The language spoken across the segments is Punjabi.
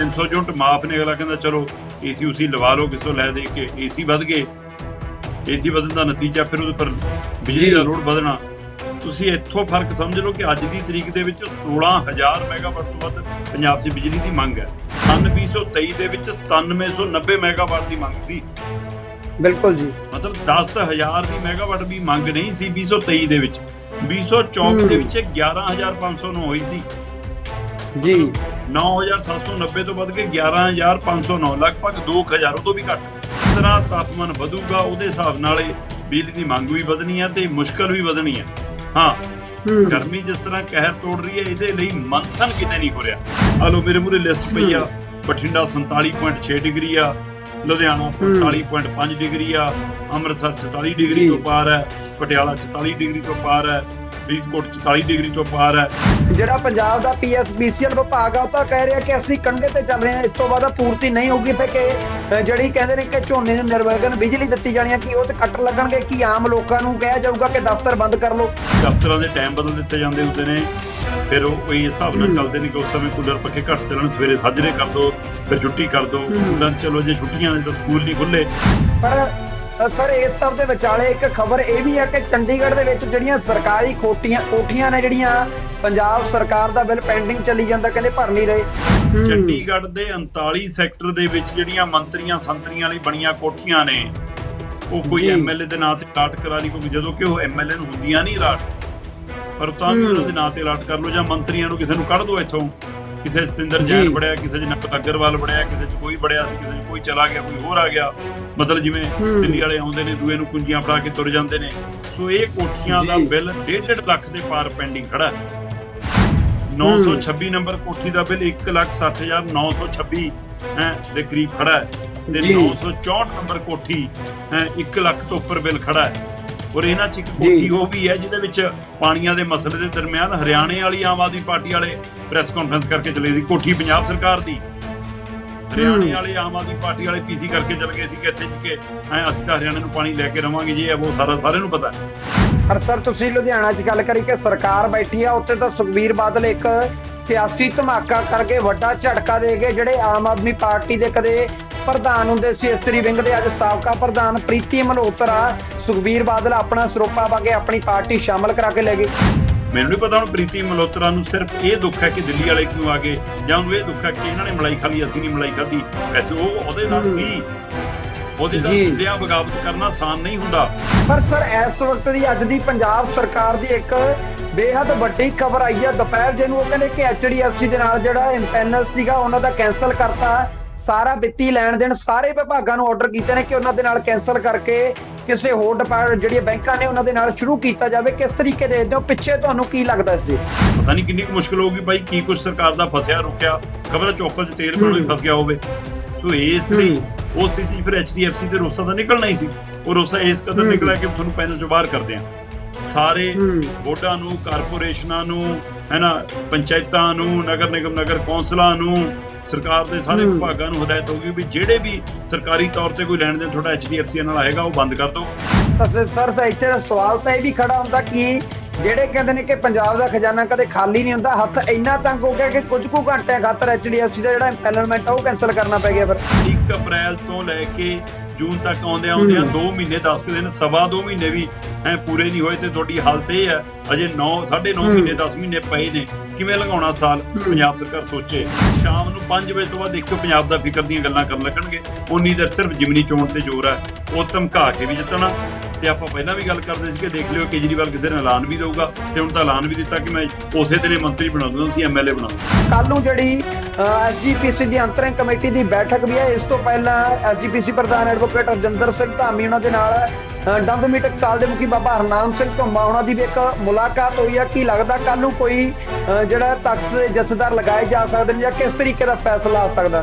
300 ਯੂਨਿਟ ਮਾਫ ਨੇ ਅਗਲਾ ਕਹਿੰਦਾ ਚਲੋ ਏਸੀ ਉਸੀ ਲਵਾ ਲਓ ਕਿਸੇ ਲੈ ਦੇ ਕੇ ਏਸੀ ਵੱਧ ਗਏ। ਏਸੀ ਵਧਣ ਦਾ ਨਤੀਜਾ ਫਿਰ ਉਹਦੇ ਪਰ ਬਿਜਲੀ ਦਾ ਲੋਡ ਵਧਣਾ। ਤੁਸੀਂ ਇੱਥੋਂ ਫ਼ਰਕ ਸਮਝ ਲਓ ਕਿ ਅੱਜ ਦੀ ਤਰੀਕ ਦੇ ਵਿੱਚ 16000 ਮੈਗਾਵਾਟ ਤੋਂ ਵੱਧ ਪੰਜਾਬ 'ਚ ਬਿਜਲੀ ਦੀ ਮੰਗ ਹੈ। ਸਨ 2023 ਦੇ ਵਿੱਚ 9790 ਮੈਗਾਵਾਟ ਦੀ ਮੰਗ ਸੀ। ਬਿਲਕੁਲ ਜੀ। ਮਤਲਬ 10000 ਦੀ ਮੈਗਾਵਾਟ ਵੀ ਮੰਗ ਨਹੀਂ ਸੀ 2023 ਦੇ ਵਿੱਚ। 2024 ਦੇ ਵਿੱਚ 11509 ਹੋਈ ਸੀ। ਜੀ। 9790 ਤੋਂ ਵੱਧ ਕੇ 11509 ਲਗਭਗ 2000 ਤੋਂ ਵੀ ਘੱਟ। ਤਰ੍ਹਾਂ ਤਾਪਮਾਨ ਵਧੂਗਾ ਉਹਦੇ ਹਿਸਾਬ ਨਾਲ ਇਹ ਬਿਜਲੀ ਦੀ ਮੰਗ ਵੀ ਵਧਣੀ ਹੈ ਤੇ ਮੁਸ਼ਕਲ ਵੀ ਵਧਣੀ ਹੈ। ਹਾਂ ਗਰਮੀ ਜਿਸ ਤਰ੍ਹਾਂ ਕਹਿਰ ਤੋੜ ਰਹੀ ਹੈ ਇਹਦੇ ਲਈ ਮੰਥਨ ਕਿਤੇ ਨਹੀਂ ਹੋ ਰਿਹਾ। ਆ ਲੋ ਮੇਰੇ ਮੂਰੇ ਲਿਸਟ ਪਈ ਆ ਬਠਿੰਡਾ 47.6 ਡਿਗਰੀ ਆ ਲੁਧਿਆਣਾ 45.5 ਡਿਗਰੀ ਆ ਅੰਮ੍ਰਿਤਸਰ 44 ਡਿਗਰੀ। ਤੋਂ ਪਾਰ ਹੈ ਪਟਿਆਲਾ 44 ਡਿਗਰੀ ਤੋਂ ਪਾਰ ਹੈ ਫਰੀਦਕੋਟ 44 ਡਿਗਰੀ ਤੋਂ ਪਾਰ ਹੈ। ਜਿਹੜਾ ਪੰਜਾਬ ਦਾ ਪੀਐਸਬੀਸੀਐਲ ਵਿਭਾਗ ਆ ਉਹ ਤਾਂ ਕਹਿ ਰਿਹਾ ਕਿ ਅਸੀਂ ਕੰਢੇ ਤੇ ਚੱਲ ਰਹੇ ਹਾਂ। ਇਸ ਤੋਂ ਬਾਅਦ ਪੂਰਤੀ ਨਹੀਂ ਹੋਊਗੀ। ਫੇ ਕਿ ਅ, ਜਿਹੜੀ ਕਹਿੰਦੇ ਨੇ ਕਿ ਝੋਨੇ ਨੂੰ ਨਿਰਵਗਨ ਬਿਜਲੀ ਦਿੱਤੀ ਜਾਣੀ ਹੈ ਕਿ ਉਹ ਤੇ ਕੱਟ ਲੱਗਣਗੇ? ਕਿ ਆਮ ਲੋਕਾਂ ਨੂੰ ਕਿਹਾ ਜਾਊਗਾ ਕਿ ਦਫ਼ਤਰ ਬੰਦ ਕਰ ਲਓ? ਦਫ਼ਤਰਾਂ ਦੇ ਟਾਈਮ ਬਦਲ ਦਿੱਤੇ ਜਾਂਦੇ ਹੁੰਦੇ ਨੇ। ਫਿਰ ਉਹ ਕੋਈ ਹਿਸਾਬ ਨਾਲ। ਚੱਲਦੇ ਨੇ ਕਿ ਉਸ ਸਮੇਂ ਕੂਲਰ ਪੱਖੇ ਘੱਟ ਚੱਲਣ ਸਵੇਰੇ ਸਾਜਰੇ ਕਰ ਦੋ ਫਿਰ ਛੁੱਟੀ ਕਰ ਦੋ। ਲੰਚ ਚਲੋ ਜੇ ਛੁੱਟੀਆਂ ਨੇ ਤਾਂ ਸਕੂਲ ਨਹੀਂ ਖੁੱਲੇ ਪਰ ਸਰ ਇਸ ਸਭ ਦੇ ਵਿਚਾਲੇ ਇੱਕ ਖਬਰ ਇਹ ਵੀ ਹੈ ਕਿ ਚੰਡੀਗੜ੍ਹ ਦੇ ਵਿੱਚ ਜਿਹੜੀਆਂ ਸਰਕਾਰੀ ਕੋਠੀਆਂ ਕੋਠੀਆਂ ਨੇ ਜਿਹੜੀਆਂ ਪੰਜਾਬ ਸਰਕਾਰ ਦਾ ਬਿੱਲ ਪੈਂਡਿੰਗ ਚੱਲੀ ਜਾਂਦਾ ਕਹਿੰਦੇ ਭਰ ਨਹੀਂ ਰਹੇ। ਚੰਡੀਗੜ੍ਹ ਦੇ 39 ਸੈਕਟਰ ਦੇ ਵਿੱਚ ਜਿਹੜੀਆਂ ਮੰਤਰੀਆਂ ਸੰਤਰੀਆਂ ਲਈ ਬਣੀਆਂ ਕੋਠੀਆਂ ਨੇ ਉਹ ਕੋਈ। ਐਮਐਲਏ ਦੇ ਨਾਂ ਤੇ ਅਲਾਟ ਕਰਾ ਲਈ ਕਿਉਂਕਿ ਜਦੋਂ ਕਿ ਉਹ ਐਮਐਲਏ ਨੂੰ ਹੁੰਦੀਆਂ ਨਹੀਂ ਅਲਾਟ ਪਰ ਤਾਂ ਵੀ। ਉਹਨਾਂ ਦੇ ਨਾਂ ਤੇ ਅਲਾਟ ਕਰ ਲਓ ਜਾਂ ਮੰਤਰੀਆਂ ਨੂੰ ਕਿਸੇ ਨੂੰ ਕੱਢ ਦਿਓ ਇੱਥੋਂ ਕਿਸੇ ਸਤਿੰਦਰ। ਜੈਨ ਬੜਿਆ ਕਿਸੇ ਚ ਨਕਤ ਅਗਰਵਾਲ ਬੜਿਆ ਕਿਸੇ ਚ ਕੋਈ ਬੜਿਆ ਸੀ ਕਿਸੇ ਚ ਕੋਈ ਚਲਾ ਗਿਆ ਕੋਈ ਹੋਰ ਆ ਗਿਆ ਮਤਲਬ ਜਿਵੇਂ। ਦਿੱਲੀ ਵਾਲੇ ਆਉਂਦੇ ਨੇ ਦੂਏ ਨੂੰ ਕੁੰਜੀਆਂ ਫੜਾ ਕੇ ਤੁਰ ਜਾਂਦੇ ਨੇ ਸੋ ਇਹ ਕੋਠੀਆਂ ਦਾ। ਬਿੱਲ 1.5 ਲੱਖ ਦੇ ਪਾਰ ਪੈਂਡਿੰਗ ਖੜਾ ਹੈ 926 ਨੰਬਰ ਕੋਠੀ ਦਾ ਬਿੱਲ 160926 ਹੈ ਦੇ ਕਰੀਬ ਖੜਾ ਹੈ ਤੇ ਜੀ। 964 ਨੰਬਰ ਕੋਠੀ ਹੈ 1 ਲੱਖ ਤੋਂ ਉੱਪਰ ਬਿੱਲ ਖੜਾ ਹੈ ਔਰ ਇਹਨਾਂ ਚ ਇੱਕ। ਕੋਠੀ ਉਹ ਵੀ ਹੈ ਜਿਹਦੇ ਵਿੱਚ ਪਾਣੀਆਂ ਦੇ ਮਸਲੇ ਦੇ ਦਰਮਿਆਨ ਹਰਿਆਣੇ ਵਾਲੀ ਆਮ ਆਦਮੀ ਪਾਰਟੀ ਵਾਲੇ ਪ੍ਰੈਸ ਕਾਨਫਰੰਸ ਕਰਕੇ ਚਲੇ ਸੀ ਕੋਠੀ ਪੰਜਾਬ ਸਰਕਾਰ ਦੀ। ਹਰਿਆਣੇ ਵਾਲੇ ਆਮ ਆਦਮੀ ਪਾਰਟੀ ਵਾਲੇ ਪੀਸੀ ਕਰਕੇ ਚਲੇ ਗਏ ਸੀ ਕਿ ਇੱਥੇ ਕਿ ਐ ਅਸੀਂ ਤਾਂ ਹਰਿਆਣੇ ਨੂੰ ਪਾਣੀ ਲੈ ਕੇ ਰਵਾਂਗੇ ਜੀ ਇਹ ਉਹ ਸਾਰਾ ਸਾਰਿਆਂ ਨੂੰ ਪਤਾ। ਹੈ ਪਰ ਸਰ ਤੁਸੀਂ ਲੁਧਿਆਣਾ 'ਚ ਗੱਲ ਕਰੀ ਕਿ ਸਰਕਾਰ ਬੈਠੀ ਆ ਉੱਥੇ ਤਾਂ ਸੁਖਬੀਰ ਬਾਦਲ ਇੱਕ ਸਿਆਸੀ ਧਮਾਕਾ ਕਰਕੇ ਵੱਡਾ ਝਟਕਾ ਦੇ ਗਏ ਜਿਹੜੇ ਆਮ ਆਦਮੀ ਪਾਰਟੀ ਦੇ ਕਦੇ ਪ੍ਰਧਾਨ ਹੁੰਦੇ ਸੀ ਇਸਤਰੀ ਵਿੰਗ ਦੇ ਅੱਜ ਸਾਬਕਾ ਪ੍ਰਧਾਨ ਪ੍ਰੀਤੀ ਮਲਹੋਤਰਾ ਸੁਖਬੀਰ ਬਾਦਲ ਆਪਣਾ ਸਰੋਪਾ ਪਾ ਕੇ ਆਪਣੀ ਪਾਰਟੀ ਸ਼ਾਮਲ ਕਰਾ ਕੇ ਲੈ ਗਏ ਮੈਨੂੰ ਨਹੀਂ ਪਤਾ ਹੁਣ ਪ੍ਰੀਤੀ ਮਲਹੋਤਰਾ ਨੂੰ ਸਿਰਫ ਇਹ ਦੁੱਖ ਹੈ ਕਿ ਦਿੱਲੀ ਵਾਲੇ ਕਿਉਂ ਆ ਗਏ ਜਾਂ ਉਹਨੂੰ ਇਹ ਦੁੱਖ ਹੈ ਕਿ ਇਹਨਾਂ ਨੇ ਮਲਾਈ ਖਾ ਲਈ ਅਸੀਂ ਨਹੀਂ ਮਲਾਈ ਖਾਧੀ ਵੈਸੇ ਉਹ ਅਹੁਦੇਦਾਰ ਹਮ। ਸੀ ਉਹਦੇਦਾਰ ਜੀ। ਹੁੰਦਿਆਂ ਬਗਾਵਤ ਕਰਨਾ ਆਸਾਨ ਨਹੀਂ ਹੁੰਦਾ ਪਰ ਸਰ ਇਸ ਵਕਤ ਦੀ ਅੱਜ ਦੀ ਪੰਜਾਬ ਸਰਕਾਰ ਦੀ ਇੱਕ ਬੇਹੱਦ ਵੱਡੀ ਖਬਰ ਆਈ ਹੈ ਦੁਪਹਿਰ ਜਿਹਨੂੰ ਉਹ ਕਹਿੰਦੇ ਕਿ ਐਚਡੀਐਫਸੀ ਦੇ ਨਾਲ ਜਿਹੜਾ ਇੰਪੈਨਲ ਸੀਗਾ ਉਹਨਾਂ ਦਾ ਕੈਨਸਲ ਕਰਤਾ। ਸਾਰਾ ਵਿੱਤੀ ਲੈਣ ਦੇਣ ਸਾਰੇ ਵਿਭਾਗਾਂ ਨੂੰ ਆਰਡਰ ਕੀਤੇ ਨੇ ਕਿ ਉਹਨਾਂ ਦੇ ਨਾਲ ਕੈਨਸਲ ਕਰਕੇ ਕਿਸੇ ਹੋਰ ਡਿਪਾਰਟਮੈਂਟ ਜਿਹੜੀਆਂ ਬੈਂਕਾਂ ਨੇ ਉਹਨਾਂ ਦੇ ਨਾਲ ਸ਼ੁਰੂ ਕੀਤਾ ਜਾਵੇ। ਕਿਸ ਤਰੀਕੇ ਦੇ ਦਿਓ ਪਿੱਛੇ ਤੁਹਾਨੂੰ ਕੀ ਲੱਗਦਾ ਇਸ ਦੇ? ਪਤਾ ਨਹੀਂ ਕਿੰਨੀ ਕੁ ਮੁਸ਼ਕਲ ਹੋਊਗੀ ਬਾਈ ਕੀ ਕੁਝ ਸਰਕਾਰ ਦਾ ਫਸਿਆ ਰੁਕਿਆ। ਖਬਰ ਚੋਪਲ 'ਚ ਤੇਲ ਬਣੋ ਹੀ ਫਸ ਗਿਆ ਹੋਵੇ। ਸੋ ਇਸ ਲਈ ਉਸ ਸਥਿਤੀ ਫਿਰ ਐਚਡੀਐਫਸੀ ਤੇ ਰੋਸਾ ਤਾਂ ਨਿਕਲਣਾ ਹੀ ਸੀ। ਉਹ ਰੋਸਾ ਇਸ ਕਦਰ। ਨਿਕਲਿਆ ਕਿ ਤੁਹਾਨੂੰ ਪੈਨਲ 'ਚੋਂ ਬਾਹਰ ਕਰਦੇ ਆ। ਸਾਰੇ। ਬੋਰਡਾਂ ਨੂੰ ਕਾਰਪੋਰੇਸ਼ਨਾਂ ਨੂੰ ਹੈਨਾ ਪੰਚਾਇਤਾਂ ਨੂੰ ਨਗਰ ਨਿਗਮ ਨਗਰ ਕੌਂਸਲਾਂ ਨੂੰ ਸਰਕਾਰ ਦੇ ਸਾਰੇ। ਵਿਭਾਗਾਂ ਨੂੰ ਹਦਾਇਤ ਹੋਗੀ ਵੀ ਜਿਹੜੇ ਵੀ ਸਰਕਾਰੀ ਤੌਰ ਤੇ ਕੋਈ ਲੈਣ ਦੇਣ ਤੁਹਾਡਾ ਐਚਡੀਐਫਸੀ ਨਾਲ ਆਏਗਾ ਉਹ ਬੰਦ ਕਰ ਦਿਓ ਤਾਂ ਸਰ ਤਾਂ ਇੱਥੇ ਦਾ ਸਵਾਲ ਤਾਂ ਇਹ ਵੀ ਖੜਾ ਹੁੰਦਾ ਕਿ ਜਿਹੜੇ ਕਹਿੰਦੇ ਨੇ ਕਿ ਪੰਜਾਬ ਦਾ ਖਜ਼ਾਨਾ ਕਦੇ ਖਾਲੀ ਨਹੀਂ ਹੁੰਦਾ ਹੱਥ ਇੰਨਾ ਤੰਗ ਹੋ ਗਿਆ ਕਿ ਕੁਝ ਕੁ ਘੰਟਿਆਂ ਖਾਤਰ ਐਚਡੀਐਫਸੀ ਦਾ ਜਿਹੜਾ ਇੰਪੈਨਲਮੈਂਟ ਆ ਉਹ ਕੈਨਸਲ ਕਰਨਾ ਪੈ ਗਿਆ ਫਿਰ 1 ਅਪ੍ਰੈਲ ਤੋਂ ਲੈ ਕੇ ਜੂਨ ਤੱਕ ਆਉਂਦੇ ਆਉਂਦੇ ਹਮ। 2 ਮਹੀਨੇ 10 ਕੁ ਦਿਨ ਸਵਾ 2 ਮਹੀਨੇ ਵੀ ਐ ਪੂਰੇ ਨਹੀਂ ਹੋਏ ਤੇ ਤੁਹਾਡੀ ਹਾਲਤ ਇਹ ਹੈ ਅਜੇ 9 9.5 ਹਮ। ਮਹੀਨੇ 10 ਮਹੀਨੇ ਪਏ ਨੇ। ਕਿਵੇਂ ਲਗਾਉਣਾ ਸਾਲ? ਪੰਜਾਬ ਸਰਕਾਰ ਸੋਚੇ। ਸ਼ਾਮ ਨੂੰ 5 ਵਜੇ ਤੋਂ ਬਾਅਦ ਦੇਖਿਓ ਪੰਜਾਬ ਦਾ ਫਿਕਰ ਦੀਆਂ ਗੱਲਾਂ ਕਰਨ ਲੱਗਣਗੇ। ਉਨੀ ਦੇਰ ਸਿਰਫ ਜਿਮਨੀ ਚੋਣ ਤੇ ਜ਼ੋਰ ਹੈ ਉਹ ਧਮਕਾ ਕੇ ਵੀ ਜਿੱਤਣਾ। ਤੇ ਆਪਾਂ ਪਹਿਲਾਂ ਵੀ ਗੱਲ ਕਰਦੇ ਸੀ ਕਿ ਦੇਖ ਲਿਓ ਕੇਜਰੀਵਾਲ ਕਿਸੇ ਨੇ ਐਲਾਨ ਵੀ ਦਊਗਾ। ਤੇ ਹੁਣ ਤਾਂ ਐਲਾਨ ਵੀ ਦਿੱਤਾ ਕਿ ਮੈਂ ਉਸੇ ਦਿਨੇ ਮੰਤਰੀ ਬਣਾ ਦੂੰਗਾ ਤੁਸੀਂ ਐਮਐਲਏ ਬਣਾ ਦਿਓ। ਕੱਲ ਨੂੰ ਜਿਹੜੀ ਐਸਜੀਪੀਸੀ ਦੀ ਅੰਤਰਿਮ ਕਮੇਟੀ ਦੀ ਬੈਠਕ ਵੀ ਹੈ। ਇਸ ਤੋਂ ਪਹਿਲਾਂ ਐਸਜੀਪੀਸੀ ਪ੍ਰਧਾਨ ਐਡਵੋਕੇਟ ਰਜਿੰਦਰ ਸਿੰਘ ਧਾਮੀ ਉਹਨਾਂ ਦੇ ਨਾਲ ਅ, ਦੰਦ ਮੀਟਕ ਸਾਲ ਦੇ ਮੁਖੀ ਬਾਬਾ ਹਰਨਾਮ ਸਿੰਘ ਧੁੰਮਾ ਉਹਨਾਂ ਦੀ ਵੀ ਇੱਕ ਮੁਲਾਕਾਤ ਹੋਈ ਹੈ ਕੀ ਲੱਗਦਾ ਕੱਲ ਨੂੰ ਕੋਈ ਜਿਹੜਾ ਤਖਤ ਦੇ ਜਥੇਦਾਰ ਲਗਾਏ ਜਾ ਸਕਦੇ ਨੇ ਜਾਂ ਕਿਸ ਤਰੀਕੇ ਦਾ ਫੈਸਲਾ ਆ ਸਕਦਾ?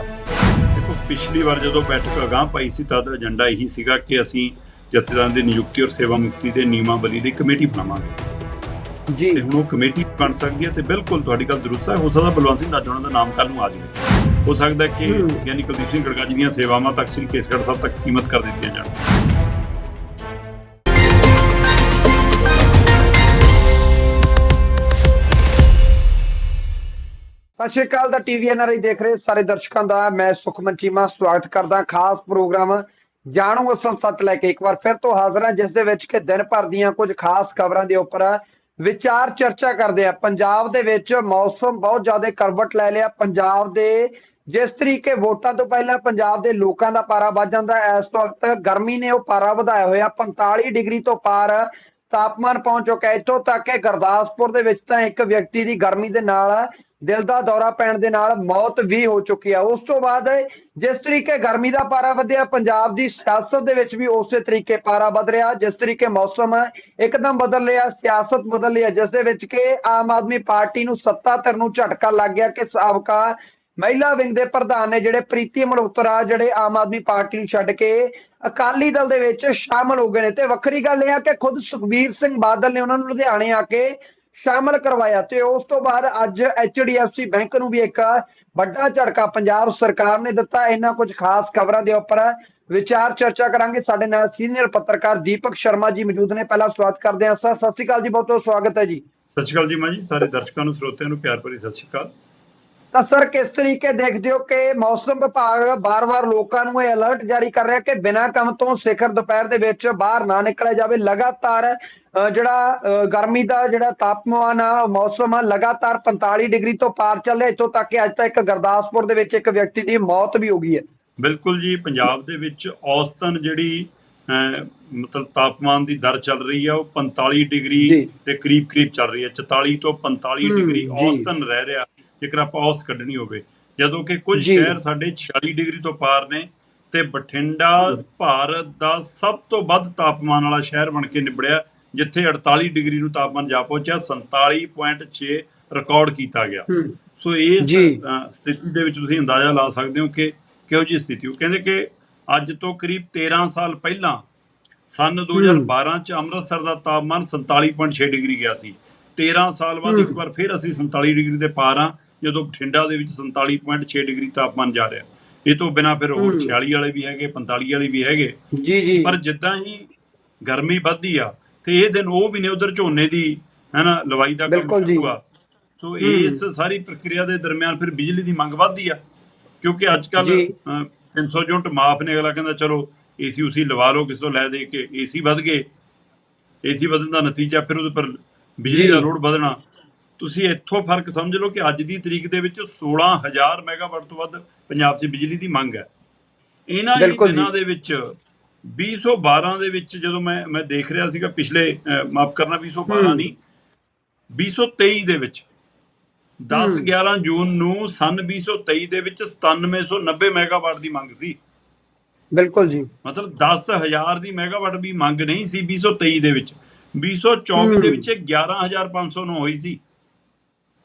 ਦੇਖੋ ਪਿਛਲੀ ਵਾਰ ਜਦੋਂ ਬੈਠਕ ਅਗਾਂਹ ਪਾਈ ਸੀ ਤਦ ਏਜੰਡਾ ਇਹੀ ਸੀਗਾ ਕਿ ਅਸੀਂ ਜਥੇਦਾਰਾਂ ਦੀ ਨਿਯੁਕਤੀ ਔਰ ਸੇਵਾ ਮੁਕਤੀ ਦੇ ਨਿਯਮਾਵਲੀ ਦੀ ਕਮੇਟੀ ਬਣਾਵਾਂਗੇ। ਜੀ। ਤੇ ਹੁਣ ਉਹ ਕਮੇਟੀ ਬਣ ਸਕਦੀ ਹੈ ਤੇ ਬਿਲਕੁਲ ਤੁਹਾਡੀ ਗੱਲ ਦਰੁਸਤ ਹੈ। ਹੋ ਸਕਦਾ ਬਲਵੰਤ ਸਿੰਘ ਉਹਨਾਂ ਦਾ ਨਾਮ ਕੱਲ ਨੂੰ ਆ ਜਾਵੇ। ਹੋ ਸਕਦਾ ਕਿ। ਯਾਨੀ ਕੁਲਦੀਪ ਸਿੰਘ ਗੜਗਾ ਜੀ ਦੀਆਂ ਸੇਵਾਵਾਂ ਤੱਕ ਸ੍ਰੀ ਕੇਸਗੜ੍ਹ ਸਾਹਿਬ ਤੱਕ ਸੀਮਤ ਕਰ ਦਿੱਤੀਆਂ ਜਾਣ। ਸਤਿ ਸ਼੍ਰੀ ਅਕਾਲ ਦਾ ਟੀਵੀ ਐਨਆਰਆਈ ਦੇਖ ਰਹੇ ਸਾਰੇ ਦਰਸ਼ਕਾਂ ਦਾ, ਮੈਂ ਸੁਖਮਨ ਚੀਮਾ, ਸਵਾਗਤ ਕਰਦਾ ਖਾਸ ਪ੍ਰੋਗਰਾਮ ਜਾਣੋ ਅਸਲ ਸੱਚ ਲੈ ਕੇ। ਇੱਕ ਵਾਰ ਫਿਰ ਤੋਂ ਹਾਜ਼ਰ ਹਾਂ, ਜਿਸ ਦੇ ਵਿੱਚ ਕਿ ਦਿਨ ਭਰ ਦੀਆਂ ਕੁਝ ਖਾਸ ਖਬਰਾਂ ਦੇ ਉੱਪਰ ਵਿਚਾਰ ਚਰਚਾ ਕਰਦੇ ਆ ਪੰਜਾਬ ਦੇ ਵਿੱਚ ਮੌਸਮ ਬਹੁਤ ਜ਼ਿਆਦਾ ਕਰਵਟ ਲੈ ਲਿਆ। ਪੰਜਾਬ ਦੇ ਜਿਸ ਤਰੀਕੇ ਵੋਟਾਂ ਤੋਂ ਪਹਿਲਾਂ ਪੰਜਾਬ ਦੇ ਲੋਕਾਂ ਦਾ ਪਾਰਾ ਵੱਧ ਜਾਂਦਾ, ਇਸ ਵਕਤ ਗਰਮੀ ਨੇ ਉਹ ਪਾਰਾ ਵਧਾਇਆ ਹੋਇਆ। 45 ਡਿਗਰੀ ਤੋਂ ਪਾਰ ਤਾਪਮਾਨ ਪਹੁੰਚ ਚੁੱਕਾ ਇੱਥੋਂ ਤੱਕ ਕਿ ਗੁਰਦਾਸਪੁਰ ਦੇ ਵਿੱਚ ਤਾਂ ਇੱਕ ਵਿਅਕਤੀ ਦੀ ਗਰਮੀ ਦੇ ਨਾਲ ਦਿਲ ਦਾ ਦੌਰਾ ਪੈਣ ਦੇ ਨਾਲ ਮੌਤ ਵੀ ਹੋ ਚੁੱਕੀ ਹੈ ਉਸ ਤੋਂ ਬਾਅਦ ਜਿਸ ਤਰੀਕੇ ਗਰਮੀ ਦਾ ਪਾਰਾ ਵਧਿਆ, ਪੰਜਾਬ ਦੀ ਸਿਆਸਤ ਦੇ ਵਿੱਚ ਵੀ ਉਸੇ ਤਰੀਕੇ ਪਾਰਾ ਵਧ ਰਿਹਾ। ਜਿਸ ਤਰੀਕੇ ਮੌਸਮ ਇੱਕਦਮ ਬਦਲ ਰਿਹਾ, ਸਿਆਸਤ ਬਦਲ ਰਹੀ ਜਿਸ ਦੇ ਵਿੱਚ ਕਿ ਆਮ ਆਦਮੀ ਪਾਰਟੀ ਨੂੰ ਸੱਤਾ ਧਿਰ ਨੂੰ ਝਟਕਾ ਲੱਗ ਗਿਆ ਕਿ ਸਾਬਕਾ ਮਹਿਲਾ ਵਿੰਗ ਦੇ ਪ੍ਰਧਾਨ ਨੇ ਜਿਹੜੇ ਪ੍ਰੀਤੀ ਮਲਹੋਤਰਾ ਜਿਹੜੇ ਆਮ ਆਦਮੀ ਪਾਰਟੀ ਨੂੰ ਛੱਡ ਕੇ ਅਕਾਲੀ ਦਲ ਦੇ ਵਿੱਚ ਸ਼ਾਮਲ ਹੋ ਗਏ ਨੇ। ਤੇ ਵੱਖਰੀ ਗੱਲ ਇਹ ਆ ਕਿ ਖੁਦ ਸੁਖਬੀਰ ਸਿੰਘ ਬਾਦਲ ਨੇ ਉਹਨਾਂ ਨੂੰ ਲੁਧਿਆਣੇ ਆ ਕੇ ਸ਼ਾਮਲ ਕਰਵਾਇਆ ਤੇ ਉਸ ਤੋਂ ਬਾਅਦ ਅੱਜ HDFC ਬੈਂਕ ਨੂੰ ਵੀ ਇੱਕ ਵੱਡਾ ਝਟਕਾ ਪੰਜਾਬ ਸਰਕਾਰ ਨੇ ਦਿੱਤਾ। ਇਹਨਾਂ ਕੁਝ ਖਾਸ ਖਬਰਾਂ ਦੇ ਉੱਪਰ ਵਿਚਾਰ ਚਰਚਾ ਕਰਾਂਗੇ। ਸਾਡੇ ਨਾਲ ਸੀਨੀਅਰ ਪੱਤਰਕਾਰ ਦੀਪਕ ਸ਼ਰਮਾ ਜੀ ਮੌਜੂਦ ਨੇ। ਪਹਿਲਾ ਸਵਾਗਤ ਕਰਦੇ ਹਾਂ ਸਰ। ਸਤਿ ਸ਼੍ਰੀ ਅਕਾਲ ਜੀ, ਬਹੁਤ ਬਹੁਤ ਸਵਾਗਤ ਹੈ ਜੀ। ਸਤਿ ਸ਼੍ਰੀ ਅਕਾਲ ਜੀ ਮਾਂ ਜੀ, ਸਾਰੇ ਦਰਸ਼ਕਾਂ ਨੂੰ, ਸਰੋਤਿਆਂ ਨੂੰ, ਪਿਆਰ ਭਰੀ ਸਤਿ ਸ਼੍ਰੀ ਅਕਾਲ। ਤਾਂ ਸਰ ਕਿਸ ਤਰੀਕੇ ਦੇਖਦੇ ਹੋ ਕਿ ਮੌਸਮ ਵਿਭਾਗ ਬਾਰ-ਬਾਰ ਲੋਕਾਂ ਨੂੰ ਇਹ ਅਲਰਟ ਜਾਰੀ ਕਰ ਰਿਹਾ ਕਿ ਬਿਨਾਂ ਕੰਮ ਤੋਂ ਸਿਖਰ ਦੁਪਹਿਰ ਦੇ ਵਿੱਚ ਬਾਹਰ ਨਾ ਨਿਕਲਿਆ ਜਾਵੇ? ਲਗਾਤਾਰ ਜਿਹੜਾ ਗਰਮੀ ਦਾ ਜਿਹੜਾ ਤਾਪਮਾਨ ਆ ਮੌਸਮ ਆ ਲਗਾਤਾਰ 45 ਡਿਗਰੀ ਤੋਂ ਪਾਰ ਚੱਲ ਰਿਹਾ। ਇੱਥੋਂ ਤੱਕ ਕਿ ਅੱਜ ਤੱਕ ਗੁਰਦਾਸਪੁਰ ਦੇ ਵਿੱਚ ਇੱਕ ਵਿਅਕਤੀ ਦੀ ਮੌਤ ਵੀ ਹੋ ਗਈ ਹੈ। ਬਿਲਕੁਲ ਜੀ ਪੰਜਾਬ ਦੇ ਵਿੱਚ ਔਸਤਨ ਜਿਹੜੀ ਮਤਲਬ ਤਾਪਮਾਨ ਦੀ ਦਰ ਚੱਲ ਰਹੀ ਹੈ ਉਹ 45 ਡਿਗਰੀ। ਦੇ ਕਰੀਬ ਕਰੀਬ ਚੱਲ ਰਹੀ ਹੈ। 44 ਤੋਂ 45 ਹਮ, ਡਿਗਰੀ। ਔਸਤਨ ਰਹਿ ਰਿਹਾ। ਜੇਕਰ ਆਪਾਂ ਔਸਤ ਕੱਢਣੀ ਹੋਵੇ ਜਦੋਂ ਕਿ ਕੁਝ ਜੀ। ਸ਼ਹਿਰ ਸਾਡੇ 46 ਡਿਗਰੀ ਤੋਂ ਪਾਰ ਨੇ ਤੇ ਬਠਿੰਡਾ ਭਾਰਤ ਦਾ ਸਭ ਤੋਂ ਵੱਧ ਤਾਪਮਾਨ ਵਾਲਾ ਸ਼ਹਿਰ ਬਣ ਕੇ ਨਿਬੜਿਆ ਜਿੱਥੇ 48 ਡਿਗਰੀ ਨੂੰ ਤਾਪਮਾਨ ਜਾ ਪਹੁੰਚਿਆ 47.6 ਰਿਕਾਰਡ ਕੀਤਾ ਗਿਆ ਸੋ ਇਸ ਜੀ। ਸਥਿਤੀ ਦੇ ਵਿੱਚ ਤੁਸੀਂ ਅੰਦਾਜ਼ਾ ਲਾ ਸਕਦੇ ਹੋ ਕਿ ਕਿਹੋ ਜਿਹੀ ਸਥਿਤੀ ਉਹ ਕਹਿੰਦੇ ਕਿ ਅੱਜ ਤੋਂ ਕਰੀਬ 13 ਸਾਲ ਪਹਿਲਾਂ ਸਨ 2012 ਚ ਅੰਮ੍ਰਿਤਸਰ ਦਾ ਤਾਪਮਾਨ 47.6 ਡਿਗਰੀ ਗਿਆ ਸੀ 13 ਸਾਲ ਬਾਅਦ ਇੱਕ। ਵਾਰ ਫਿਰ ਅਸੀਂ 47 ਡਿਗਰੀ ਦੇ ਪਾਰ ਆ ਜਦੋਂ ਬਠਿੰਡਾ ਦੇ ਵਿੱਚ 47.6 ਡਿਗਰੀ ਤਾਪਮਾਨ ਜਾ ਰਿਹਾ ਇਹ ਤੋਂ ਬਿਨਾ ਫਿਰ ਹੋਰ ਹੂੰ। 46 ਵਾਲੇ ਵੀ ਹੈਗੇ 45 ਵਾਲੇ ਵੀ ਹੈਗੇ ਜੀ ਜੀ ਪਰ ਜਿੱਦਾਂ ਹੀ ਗਰਮੀ ਵੱਧਦੀ ਆ ਤੇ ਇਹ ਦਿਨ ਉਹ ਵੀ ਨੇ ਉਧਰ ਝੋਨੇ ਦੀ ਹੈਨਾ ਲਵਾਈ ਦਾ ਕੰਮ। ਸ਼ੁਰੂ ਸੋ ਇਸ ਸਾਰੀ ਪ੍ਰਕਿਰਿਆ ਦੇ ਦਰਮਿਆਨ ਫਿਰ ਬਿਜਲੀ ਦੀ ਮੰਗ ਵੱਧਦੀ ਆ ਕਿਉਂਕਿ ਅੱਜ ਕੱਲ ਜੀ। 300 ਯੂਨਿਟ ਮਾਫ ਨੇ ਅਗਲਾ ਕਹਿੰਦਾ ਚਲੋ ਏਸੀ ਉਸੀ ਲਵਾ ਲਓ ਕਿਸੇ ਤੋਂ ਲੈ ਦੇ ਕੇ ਏਸੀ ਵੱਧ ਗਏ ਏਸੀ ਵਧਣ ਦਾ ਨਤੀਜਾ ਫਿਰ ਉਹਦੇ ਪਰ ਬਿਜਲੀ। ਦਾ ਲੋਡ ਵਧਣਾ ਤੁਸੀਂ ਇੱਥੋਂ ਫ਼ਰਕ ਸਮਝ ਲਓ ਕਿ ਅੱਜ ਦੀ ਤਰੀਕ ਦੇ ਵਿੱਚ 16000 ਮੈਗਾਵਾਟ ਤੋਂ ਵੱਧ ਪੰਜਾਬ 'ਚ ਬਿਜਲੀ ਦੀ ਮੰਗ ਹੈ ਇਹਨਾਂ। ਦਿਨਾਂ ਦੇ ਵਿੱਚ 2012 ਦੇ ਵਿੱਚ ਜਦੋਂ ਮੈਂ ਮੈਂ ਦੇਖ ਰਿਹਾ ਸੀਗਾ ਪਿਛਲੇ ਮਾਫ ਕਰਨਾ 2012 ਹੂੰ। ਨਹੀਂ 2023 ਦੇ ਵਿੱਚ 10 ਹੂੰ। 11 ਜੂਨ ਨੂੰ ਸਨ 2023 ਦੇ ਵਿੱਚ 9790 ਮੈਗਾਵਾਟ ਦੀ ਮੰਗ ਸੀ ਬਿਲਕੁਲ ਜੀ ਮਤਲਬ 10000 ਦੀ ਮੈਗਾਵਾਟ ਵੀ ਮੰਗ ਨਹੀਂ ਸੀ 2023 ਦੇ ਵਿੱਚ 2024 ਦੇ। ਵਿੱਚ 11509 ਹੋਈ ਸੀ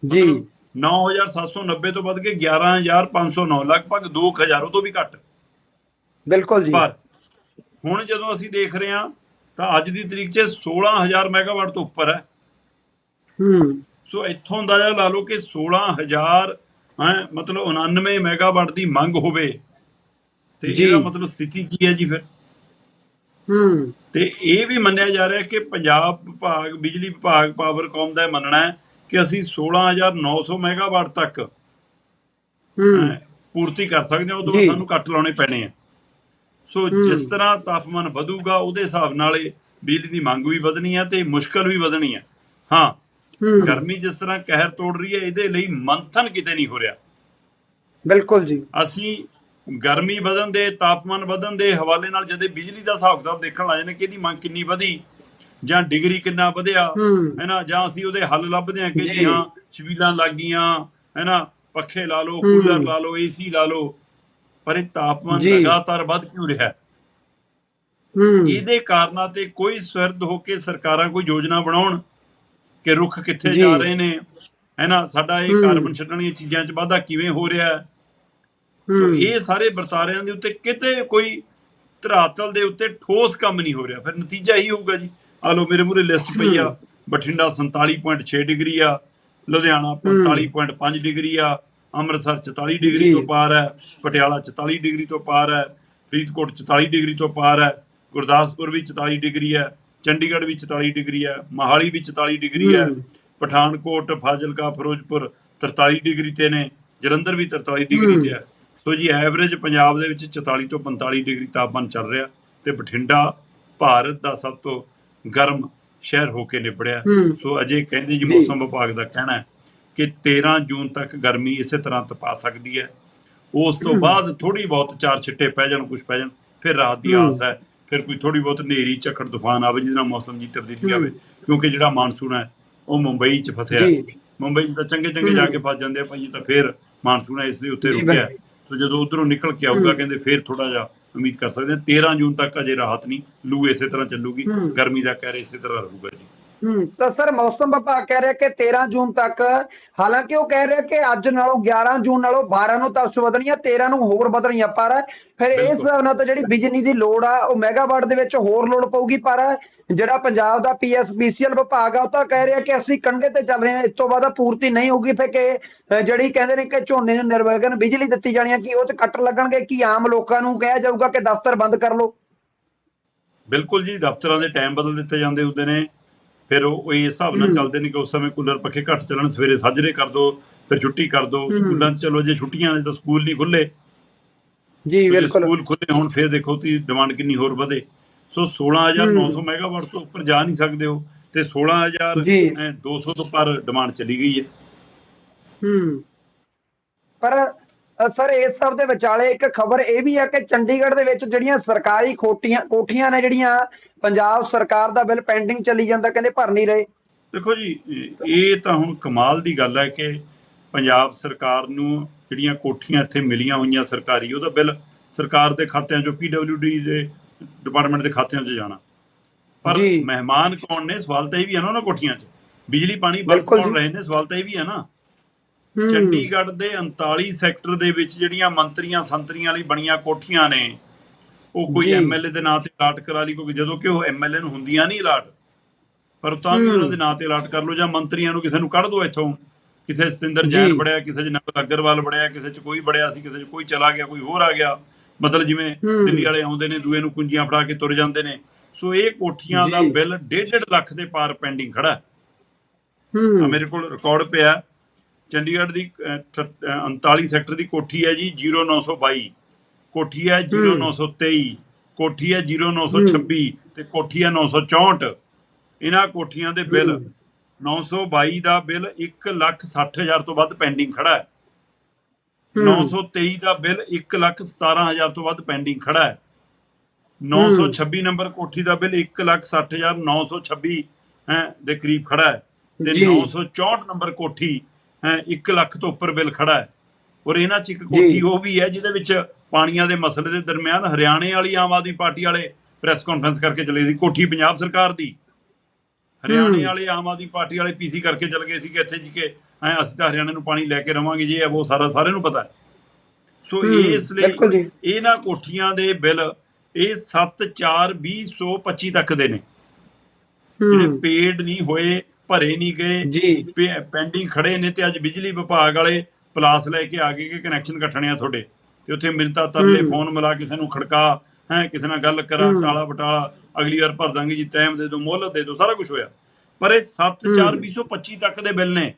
ਜੀ। 9790 ਤੋਂ ਵੱਧ ਕੇ 11509 ਲਗਭਗ 2000 ਤੋਂ ਵੀ ਘੱਟ। ਬਿਲਕੁਲ ਜੀ। ਪਰ ਹੁਣ ਜਦੋਂ ਅਸੀਂ ਦੇਖ ਰਹੇ ਹਾਂ ਤਾਂ ਅੱਜ ਦੀ ਤਰੀਕ 'ਚ 16000 ਮੈਗਾਵਾਟ ਤੋਂ ਉੱਪਰ ਹੈ। ਹੂੰ। ਸੋ ਇੱਥੋਂ ਅੰਦਾਜ਼ਾ ਲਾ ਲਓ ਕਿ 16000 ਹੈ ਮਤਲਬ 99 ਮੈਗਾਵਾਟ ਦੀ ਮੰਗ ਹੋਵੇ ਤੇ। ਇਹਦਾ ਮਤਲਬ ਸਥਿਤੀ ਕੀ ਹੈ ਜੀ ਫਿਰ? ਹੂੰ। ਤੇ ਇਹ ਵੀ ਮੰਨਿਆ ਜਾ ਰਿਹਾ ਕਿ ਪੰਜਾਬ ਵਿਭਾਗ ਬਿਜਲੀ ਵਿਭਾਗ ਪਾਵਰਕਾਮ ਦਾ ਮੰਨਣਾ ਹੈ ਕਿ ਅਸੀਂ 16900 ਮੈਗਾਵਾਟ ਤੱਕ ਪੂਰਤੀ ਕਰ ਸਕਦੇ ਹਾਂ ਜੀ। ਸਾਨੂੰ ਕੱਟ ਲਾਉਣੇ ਪੈਣੇ ਆ। ਸੋ। ਜਿਸ ਤਰ੍ਹਾਂ ਤਾਪਮਾਨ ਵਧੂਗਾ ਉਹਦੇ ਹਿਸਾਬ ਨਾਲ ਇਹ ਬਿਜਲੀ ਦੀ ਮੰਗ ਵੀ ਵਧਣੀ ਹੈ ਤੇ ਮੁਸ਼ਕਲ ਵੀ ਵਧਣੀ ਹੈ ਹਾਂ। ਗਰਮੀ ਜਿਸ ਤਰ੍ਹਾਂ ਕਹਿਰ ਤੋੜ ਰਹੀ ਹੈ ਇਹਦੇ ਲਈ ਮੰਥਨ ਕਿਤੇ ਨਹੀਂ ਹੋ ਰਿਹਾ। ਬਿਲਕੁਲ ਜੀ। ਅਸੀਂ ਗਰਮੀ ਵਧਣ ਦੇ ਤਾਪਮਾਨ ਵਧਣ ਦੇ ਹਵਾਲੇ ਨਾਲ ਜਦੇ ਬਿਜਲੀ ਦਾ ਹਿਸਾਬ ਕਿਤਾਬ ਦੇਖਣ ਲੱਗ ਜਾਂਦੇ ਕਿ ਇਹਦੀ ਮੰਗ ਕਿੰਨੀ ਵਧੀ ਜਾਂ ਡਿਗਰੀ ਕਿੰਨਾ ਵਧਿਆ ਹੈਨਾ ਜਾਂ ਅਸੀਂ ਉਹਦੇ ਹੱਲ ਲੱਭਦੇ ਹਾਂ ਕਿ ਜੀ। ਹਾਂ ਛਬੀਲਾਂ ਲੱਗ ਗਈਆਂ ਹੈਨਾ ਪੱਖੇ ਲਾ ਲਓ। ਕੂਲਰ ਲਾ ਲਓ ਏਸੀ ਲਾ ਲਓ ਪਰ ਇਹ ਤਾਪਮਾਨ। ਲਗਾਤਾਰ ਵੱਧ ਕਿਉਂ ਰਿਹਾ ਇਹਦੇ ਕਾਰਨਾਂ ਤੇ ਕੋਈ ਸਵਰਦ ਹੋ ਕੇ ਸਰਕਾਰਾਂ ਕੋਈ ਯੋਜਨਾ ਬਣਾਉਣ ਕਿ ਰੁੱਖ ਕਿੱਥੇ ਜੀ। ਰਹੇ ਨੇ ਹੈਨਾ ਸਾਡਾ ਇਹ। ਕਾਰਬਨ ਛੱਡਣੀਆਂ ਚੀਜ਼ਾਂ 'ਚ ਵਾਧਾ ਕਿਵੇਂ ਹੋ ਰਿਹਾ ਹੈ ਤੋ ਹੂੰ ਇਹ ਸਾਰੇ ਵਰਤਾਰਿਆਂ ਦੇ ਉੱਤੇ ਕਿਤੇ ਕੋਈ ਧਰਾਤਲ ਦੇ ਉੱਤੇ ਠੋਸ ਕੰਮ ਨਹੀਂ ਹੋ ਰਿਹਾ ਫਿਰ ਨਤੀਜਾ ਇਹੀ ਹੋਊਗਾ ਜੀ ਆ ਲੋ ਮੇਰੇ ਮੂਰੇ ਲਿਸਟ ਪਈ ਆ ਬਠਿੰਡਾ 47.6 ਡਿਗਰੀ ਆ ਲੁਧਿਆਣਾ 45.5 ਡਿਗਰੀ ਆ ਅੰਮ੍ਰਿਤਸਰ 44 ਡਿਗਰੀ। ਤੋਂ ਪਾਰ ਹੈ ਪਟਿਆਲਾ 44 ਡਿਗਰੀ ਤੋਂ ਪਾਰ ਹੈ ਫਰੀਦਕੋਟ 44 ਡਿਗਰੀ ਤੋਂ ਪਾਰ ਹੈ ਗੁਰਦਾਸਪੁਰ ਵੀ 44 ਡਿਗਰੀ ਹੈ ਚੰਡੀਗੜ੍ਹ ਵੀ 44 ਡਿਗਰੀ ਹੈ ਮਹਾਲੀ ਵੀ 44 ਡਿਗਰੀ ਹੈ। ਪਠਾਨਕੋਟ ਫਾਜ਼ਿਲਕਾ ਫਿਰੋਜ਼ਪੁਰ 43 ਡਿਗਰੀ ਤੇ ਨੇ ਜਲੰਧਰ ਵੀ 43 ਡਿਗਰੀ। ਤੇ ਹੈ ਸੋ ਜੀ ਐਵਰੇਜ ਪੰਜਾਬ ਦੇ ਵਿੱਚ 44 ਤੋਂ 45 ਡਿਗਰੀ ਤਾਪਮਾਨ ਚੱਲ ਰਿਹਾ ਤੇ ਬਠਿੰਡਾ ਭਾਰਤ ਦਾ ਸਭ ਤੋਂ ਗਰਮ ਸ਼ਹਿਰ ਹੋ ਕੇ ਨਿਬੜਿਆ ਸੋ ਅਜੇ ਕਹਿੰਦੇ ਜੀ ਜੀ। ਮੌਸਮ ਵਿਭਾਗ ਦਾ ਕਹਿਣਾ ਹੈ ਕਿ 13 ਜੂਨ ਤੱਕ ਗਰਮੀ ਇਸੇ ਤਰ੍ਹਾਂ ਤਪਾ ਸਕਦੀ ਹੈ ਉਸ ਤੋਂ। ਬਾਅਦ ਥੋੜੀ ਬਹੁਤ ਚਾਰ ਛਿੱਟੇ ਪੈ ਜਾਣ ਕੁਝ ਪੈ ਜਾਣ ਫਿਰ ਰਾਤ ਦੀ। ਆਸ ਹੈ ਫਿਰ ਕੋਈ ਥੋੜੀ ਬਹੁਤ ਹਨੇਰੀ ਝੱਖੜ ਤੂਫਾਨ ਆਵੇ ਜਿਹਦੇ ਨਾਲ ਮੌਸਮ ਦੀ ਤਬਦੀਲੀ। ਆਵੇ ਕਿਉਂਕਿ ਜਿਹੜਾ ਮਾਨਸੂਨ ਹੈ ਉਹ ਮੁੰਬਈ 'ਚ ਫਸਿਆ। ਜੀ ਮੁੰਬਈ 'ਚ ਤਾਂ ਚੰਗੇ ਚੰਗੇ। ਜਾ ਕੇ ਫਸ ਜਾਂਦੇ ਆ ਭਾਈ ਤਾਂ ਫਿਰ ਮਾਨਸੂਨ ਹੈ ਇਸ ਲਈ ਉੱਥੇ ਜੀ ਰੁਕਿਆ। ਸੋ ਜਦੋਂ ਉਧਰੋਂ ਨਿਕਲ ਕੇ ਆਊਗਾ। ਕਹਿੰਦੇ ਫਿਰ ਥੋੜਾ ਜਿਹਾ ਉਮੀਦ ਕਰ ਸਕਦੇ ਹਾਂ। 13 ਜੂਨ ਤੱਕ ਅਜੇ ਰਾਹਤ ਨਹੀਂ। ਲੂ ਇਸੇ ਤਰ੍ਹਾਂ ਚੱਲੂਗੀ। ਗਰਮੀ ਦਾ ਕਹਿਰ ਇਸੇ ਤਰ੍ਹਾਂ ਰਹੂਗਾ ਜੀ। ਹੂੰ ਤਾਂ ਸਰ ਮੌਸਮ ਵਿਭਾਗ ਕਹਿ ਰਿਹਾ ਕਿ 13 ਜੂਨ ਤੱਕ ਹਾਲਾਂਕਿ ਉਹ ਕਹਿ ਰਿਹਾ ਕਿ ਅੱਜ ਨਾਲੋਂ 11 ਜੂਨ ਨਾਲੋਂ 12 ਨੂੰ ਤਪਸ਼ ਵਧਣੀਆਂ 13 ਨੂੰ ਹੋਰ ਵਧਣੀਆਂ ਪਰ ਫਿਰ ਇਸ। ਹਿਸਾਬ ਨਾਲ ਤਾਂ ਜਿਹੜੀ ਬਿਜਲੀ ਦੀ ਲੋੜ ਆ ਉਹ ਮੈਗਾਵਾਟ ਦੇ ਵਿੱਚ ਹੋਰ ਲੋੜ ਪਊਗੀ ਪਰ ਜਿਹੜਾ ਪੰਜਾਬ ਦਾ ਪੀਐਸਪੀਸੀਐਲ ਵਿਭਾਗ ਆ ਉਹ ਤਾਂ ਕਹਿ ਰਿਹਾ ਕਿ ਅਸੀਂ ਕੰਢੇ ਤੇ ਚੱਲ ਰਹੇ ਹਾਂ ਇਸ ਤੋਂ ਬਾਅਦ ਪੂਰਤੀ ਨਹੀਂ ਹੋਊਗੀ ਫਿਰ ਕਿ ਜਿਹੜੀ ਕਹਿੰਦੇ ਨੇ ਕਿ ਝੋਨੇ ਨੂੰ ਨਿਰਵਿਘਨ ਬਿਜਲੀ ਦਿੱਤੀ ਜਾਣੀ ਆ ਕਿ ਉਹ ਚ ਕੱਟ ਲੱਗਣਗੇ ਕਿ ਆਮ ਲੋਕਾਂ ਨੂੰ ਕਿਹਾ ਜਾਊਗਾ ਕਿ ਦਫ਼ਤਰ ਬੰਦ ਕਰ ਲਓ ਬਿਲਕੁਲ ਜੀ ਦਫ਼ਤਰਾਂ ਦੇ ਟਾਈਮ ਬਦਲ ਦਿੱਤੇ ਜਾਂਦੇ ਹੁੰਦੇ ਨੇ ਫਿਰ ਉਹ ਇਸ ਹਿਸਾਬ ਨਾਲ। ਚੱਲਦੇ ਨੇ ਕਿ ਉਸ ਸਮੇਂ ਕੂਲਰ ਪੱਖੇ ਘੱਟ ਚੱਲਣ ਸਵੇਰੇ ਸਾਜਰੇ ਕਰ ਦੋ ਫਿਰ ਛੁੱਟੀ ਕਰ ਦੋ। ਸਕੂਲਾਂ 'ਚ ਚਲੋ ਜੇ ਛੁੱਟੀਆਂ ਨੇ ਤਾਂ ਸਕੂਲ ਨਹੀਂ ਖੁੱਲੇ ਜੀ ਬਿਲਕੁਲ। ਸਕੂਲ ਖੁੱਲੇ ਹੁਣ ਫਿਰ ਦੇਖੋ ਤੀ ਡਿਮਾਂਡ ਕਿੰਨੀ ਹੋਰ ਵਧੇ। ਸੋ 16900 ਮੈਗਾਵਾਟ ਤੋਂ ਉੱਪਰ ਜਾ ਨਹੀਂ ਸਕਦੇ ਹੋ ਤੇ 16200 ਜੀ। 200 ਤੋਂ ਪਰ ਡਿਮਾਂਡ ਚਲੀ ਗਈ ਹੈ। ਹੂੰ। ਪਰ ਸਰ ਇਸ ਸਭ ਦੇ ਵਿਚਾਲੇ ਇੱਕ ਖਬਰ ਇਹ ਵੀ ਹੈ ਕਿ ਚੰਡੀਗੜ੍ਹ ਦੇ ਵਿੱਚ ਜਿਹੜੀਆਂ ਸਰਕਾਰੀ ਖੋਟੀਆਂ ਕੋਠੀਆਂ ਨੇ ਜਿਹੜੀਆਂ ਪੰਜਾਬ ਸਰਕਾਰ ਦਾ ਬਿੱਲ ਪੈਂਡਿੰਗ ਚੱਲੀ ਜਾਂਦਾ ਕਹਿੰਦੇ ਭਰ ਨਹੀਂ ਰਹੇ। ਦੇਖੋ ਜੀ ਇਹ- ਤਾਂ ਹੁਣ ਕਮਾਲ ਦੀ ਗੱਲ ਹੈ ਕਿ ਪੰਜਾਬ ਸਰਕਾਰ ਨੂੰ ਜਿਹੜੀਆਂ ਕੋਠੀਆਂ ਇੱਥੇ ਮਿਲੀਆਂ ਹੋਈਆਂ ਸਰਕਾਰੀ ਉਹਦਾ ਬਿੱਲ ਸਰਕਾਰ ਦੇ ਖਾਤਿਆਂ ਚੋਂ ਪੀਡਬਲਯੂਡੀ ਦੇ ਡਿਪਾਰਟਮੈਂਟ ਦੇ ਖਾਤਿਆਂ 'ਚ ਜਾਣਾ। ਪਰ। ਮਹਿਮਾਨ ਕੌਣ ਨੇ? ਸਵਾਲ ਤਾਂ ਇਹ ਵੀ ਹੈ ਨਾ ਉਹਨਾਂ ਕੋਠੀਆਂ 'ਚ। ਬਿਜਲੀ ਪਾਣੀ ਬਿਲਕੁਲ ਕੌਣ। ਰਹੇ ਨੇ? ਸਵਾਲ ਤਾਂ ਇਹ ਵੀ ਹੈ ਨਾ। ਚੰਡੀਗੜ੍ਹ ਦੇ 39 ਸੈਕਟਰ ਦੇ ਵਿੱਚ ਜਿਹੜੀਆਂ ਮੰਤਰੀਆਂ ਸੰਤਰੀਆਂ ਲਈ ਬਣੀਆਂ ਕੋਠੀਆਂ ਨੇ ਉਹ ਕੋਈ। ਐਮਐਲਏ ਦੇ ਨਾਂ ਤੇ ਅਲਾਟ ਕਰਾ ਲਈ ਕਿਉਂਕਿ ਜਦੋਂ ਕਿ ਉਹ ਐਮਐਲਏ ਨੂੰ ਹੁੰਦੀਆਂ ਨਹੀਂ ਅਲਾਟ ਪਰ ਤਾਂ ਵੀ। ਉਹਨਾਂ ਦੇ ਨਾਂ ਤੇ ਅਲਾਟ ਕਰ ਲਓ ਜਾਂ ਮੰਤਰੀਆਂ ਨੂੰ ਕਿਸੇ ਨੂੰ ਕੱਢ ਦਿਓ ਇੱਥੋਂ ਕਿਸੇ ਸਤਿੰਦਰ। ਜੈਨ ਬੜਿਆ ਕਿਸੇ ਨਵਲ ਅਗਰਵਾਲ ਬੜਿਆ ਕਿਸੇ ਚ ਕੋਈ ਬੜਿਆ ਸੀ ਕਿਸੇ ਚ ਕੋਈ ਚਲਾ ਗਿਆ ਕੋਈ ਹੋਰ ਆ ਗਿਆ ਮਤਲਬ ਜਿਵੇਂ। ਦਿੱਲੀ ਵਾਲੇ ਆਉਂਦੇ ਨੇ ਦੂਏ ਨੂੰ ਕੁੰਜੀਆਂ ਫੜਾ ਕੇ ਤੁਰ ਜਾਂਦੇ ਨੇ ਸੋ ਇਹ ਕੋਠੀਆਂ ਦਾ। ਬਿੱਲ 1.5 ਲੱਖ ਦੇ ਪਾਰ ਪੈਂਡਿੰਗ ਖੜਾ ਹੂੰ ਮੇਰੇ ਕੋਲ ਰਿਕਾਰਡ ਪਿਆ ਚੰਡੀਗੜ੍ਹ ਦੀ ਅਹ, ਠ- ਅਹ, 39 ਸੈਕਟਰ ਦੀ ਕੋਠੀ ਹੈ ਜੀ 0922 ਕੋਠੀ ਹੈ 0923 ਕੋਠੀ ਹੈ 0926 ਤੇ ਕੋਠੀ ਹੈ 964 ਇਹਨਾਂ ਕੋਠੀਆਂ ਦੇ ਬਿੱਲ ਹੂੰ। 922 ਦਾ ਬਿੱਲ 1 ਲੱਖ 60 ਹਜ਼ਾਰ ਤੋਂ ਵੱਧ ਪੈਂਡਿੰਗ ਖੜਾ ਹੈ। ਹੂੰ। 923 ਦਾ ਬਿੱਲ 1 ਲੱਖ 17 ਹਜ਼ਾਰ ਤੋਂ ਵੱਧ ਪੈਂਡਿੰਗ ਖੜਾ ਹੈ। 926 ਨੰਬਰ ਕੋਠੀ ਦਾ ਬਿੱਲ 1 ਲੱਖ 60 ਹਜ਼ਾਰ 926 ਹੈ ਦੇ ਕਰੀਬ ਖੜਾ ਹੈ। ਤੇ ਜੀ। 964 ਨੰਬਰ ਕੋਠੀ 1 ਲੱਖ ਤੋਂ ਉੱਪਰ ਬਿੱਲ ਖੜਾ ਹੈ। ਔਰ ਇਹਨਾਂ ਚ ਇੱਕ ਕੋਠੀ ਉਹ ਵੀ ਹੈ ਜਿਹਦੇ ਵਿੱਚ ਪਾਣੀਆਂ ਦੇ ਮਸਲੇ ਦੇ ਦਰਮਿਆਨ ਹਰਿਆਣੇ ਵਾਲੀ ਆਮ ਆਦਮੀ ਪਾਰਟੀ ਵਾਲੇ ਪ੍ਰੈਸ ਕਾਨਫਰੰਸ ਕਰਕੇ ਚਲੇ ਸੀ ਕੋਠੀ ਪੰਜਾਬ ਸਰਕਾਰ ਦੀ। ਹਰਿਆਣੇ। ਵਾਲੇ ਆਮ ਆਦਮੀ ਪਾਰਟੀ ਵਾਲੇ ਪੀਸੀ ਕਰਕੇ ਚਲ ਗਏ ਸੀ ਕਿ ਇੱਥੇ ਜੀ ਕਿ ਐ ਅਸੀਂ ਤਾਂ ਹਰਿਆਣੇ ਨੂੰ ਪਾਣੀ ਲੈ ਕੇ ਰਵਾਂਗੇ ਜੀ ਇਹ ਉਹ ਸਾਰਾ ਸਾਰਿਆਂ ਨੂੰ ਪਤਾ ਹੈ। ਸੋ ਇਸ ਲਈ। ਇਹਨਾਂ ਕੋਠੀਆਂ ਦੇ ਬਿੱਲ ਇਹ 7 4 2025 ਤੱਕ ਦੇ ਨੇ। ਜਿਹੜੇ ਪੇਡ ਨਹੀਂ ਹੋਏ ਭਰੇ ਨਹੀਂ ਗਏ ਪੈਂਡਿੰਗ ਖੜੇ ਨੇ ਤੇ ਅੱਜ ਬਿਜਲੀ ਵਿਭਾਗ ਵਾਲੇ ਪਲਾਸ ਲੈ ਕੇ ਆ ਗਏ ਕਿ ਕਨੈਕਸ਼ਨ ਕੱਟਣੇ ਆ ਤੁਹਾਡੇ ਤੇ ਉੱਥੇ ਮਿੰਤਾ ਤਰਲੇ। ਫੋਨ ਮਿਲਾ ਕਿਸੇ ਨੂੰ ਖੜਕਾ ਹੈ ਕਿਸੇ ਨਾਲ ਗੱਲ ਕਰਾ। ਟਾਲਾ ਬਟਾਲਾ ਅਗਲੀ ਵਾਰ ਭਰ ਦਾਂਗੇ ਜੀ ਟਾਈਮ ਦੇ ਦਿਓ ਮੁੱਲ ਦੇ ਦਿਓ ਸਾਰਾ ਕੁਝ ਹੋਇਆ ਪਰ ਇਹ 7 4 ਹੂੰ। 2025 ਤੱਕ ਦੇ ਬਿੱਲ ਨੇ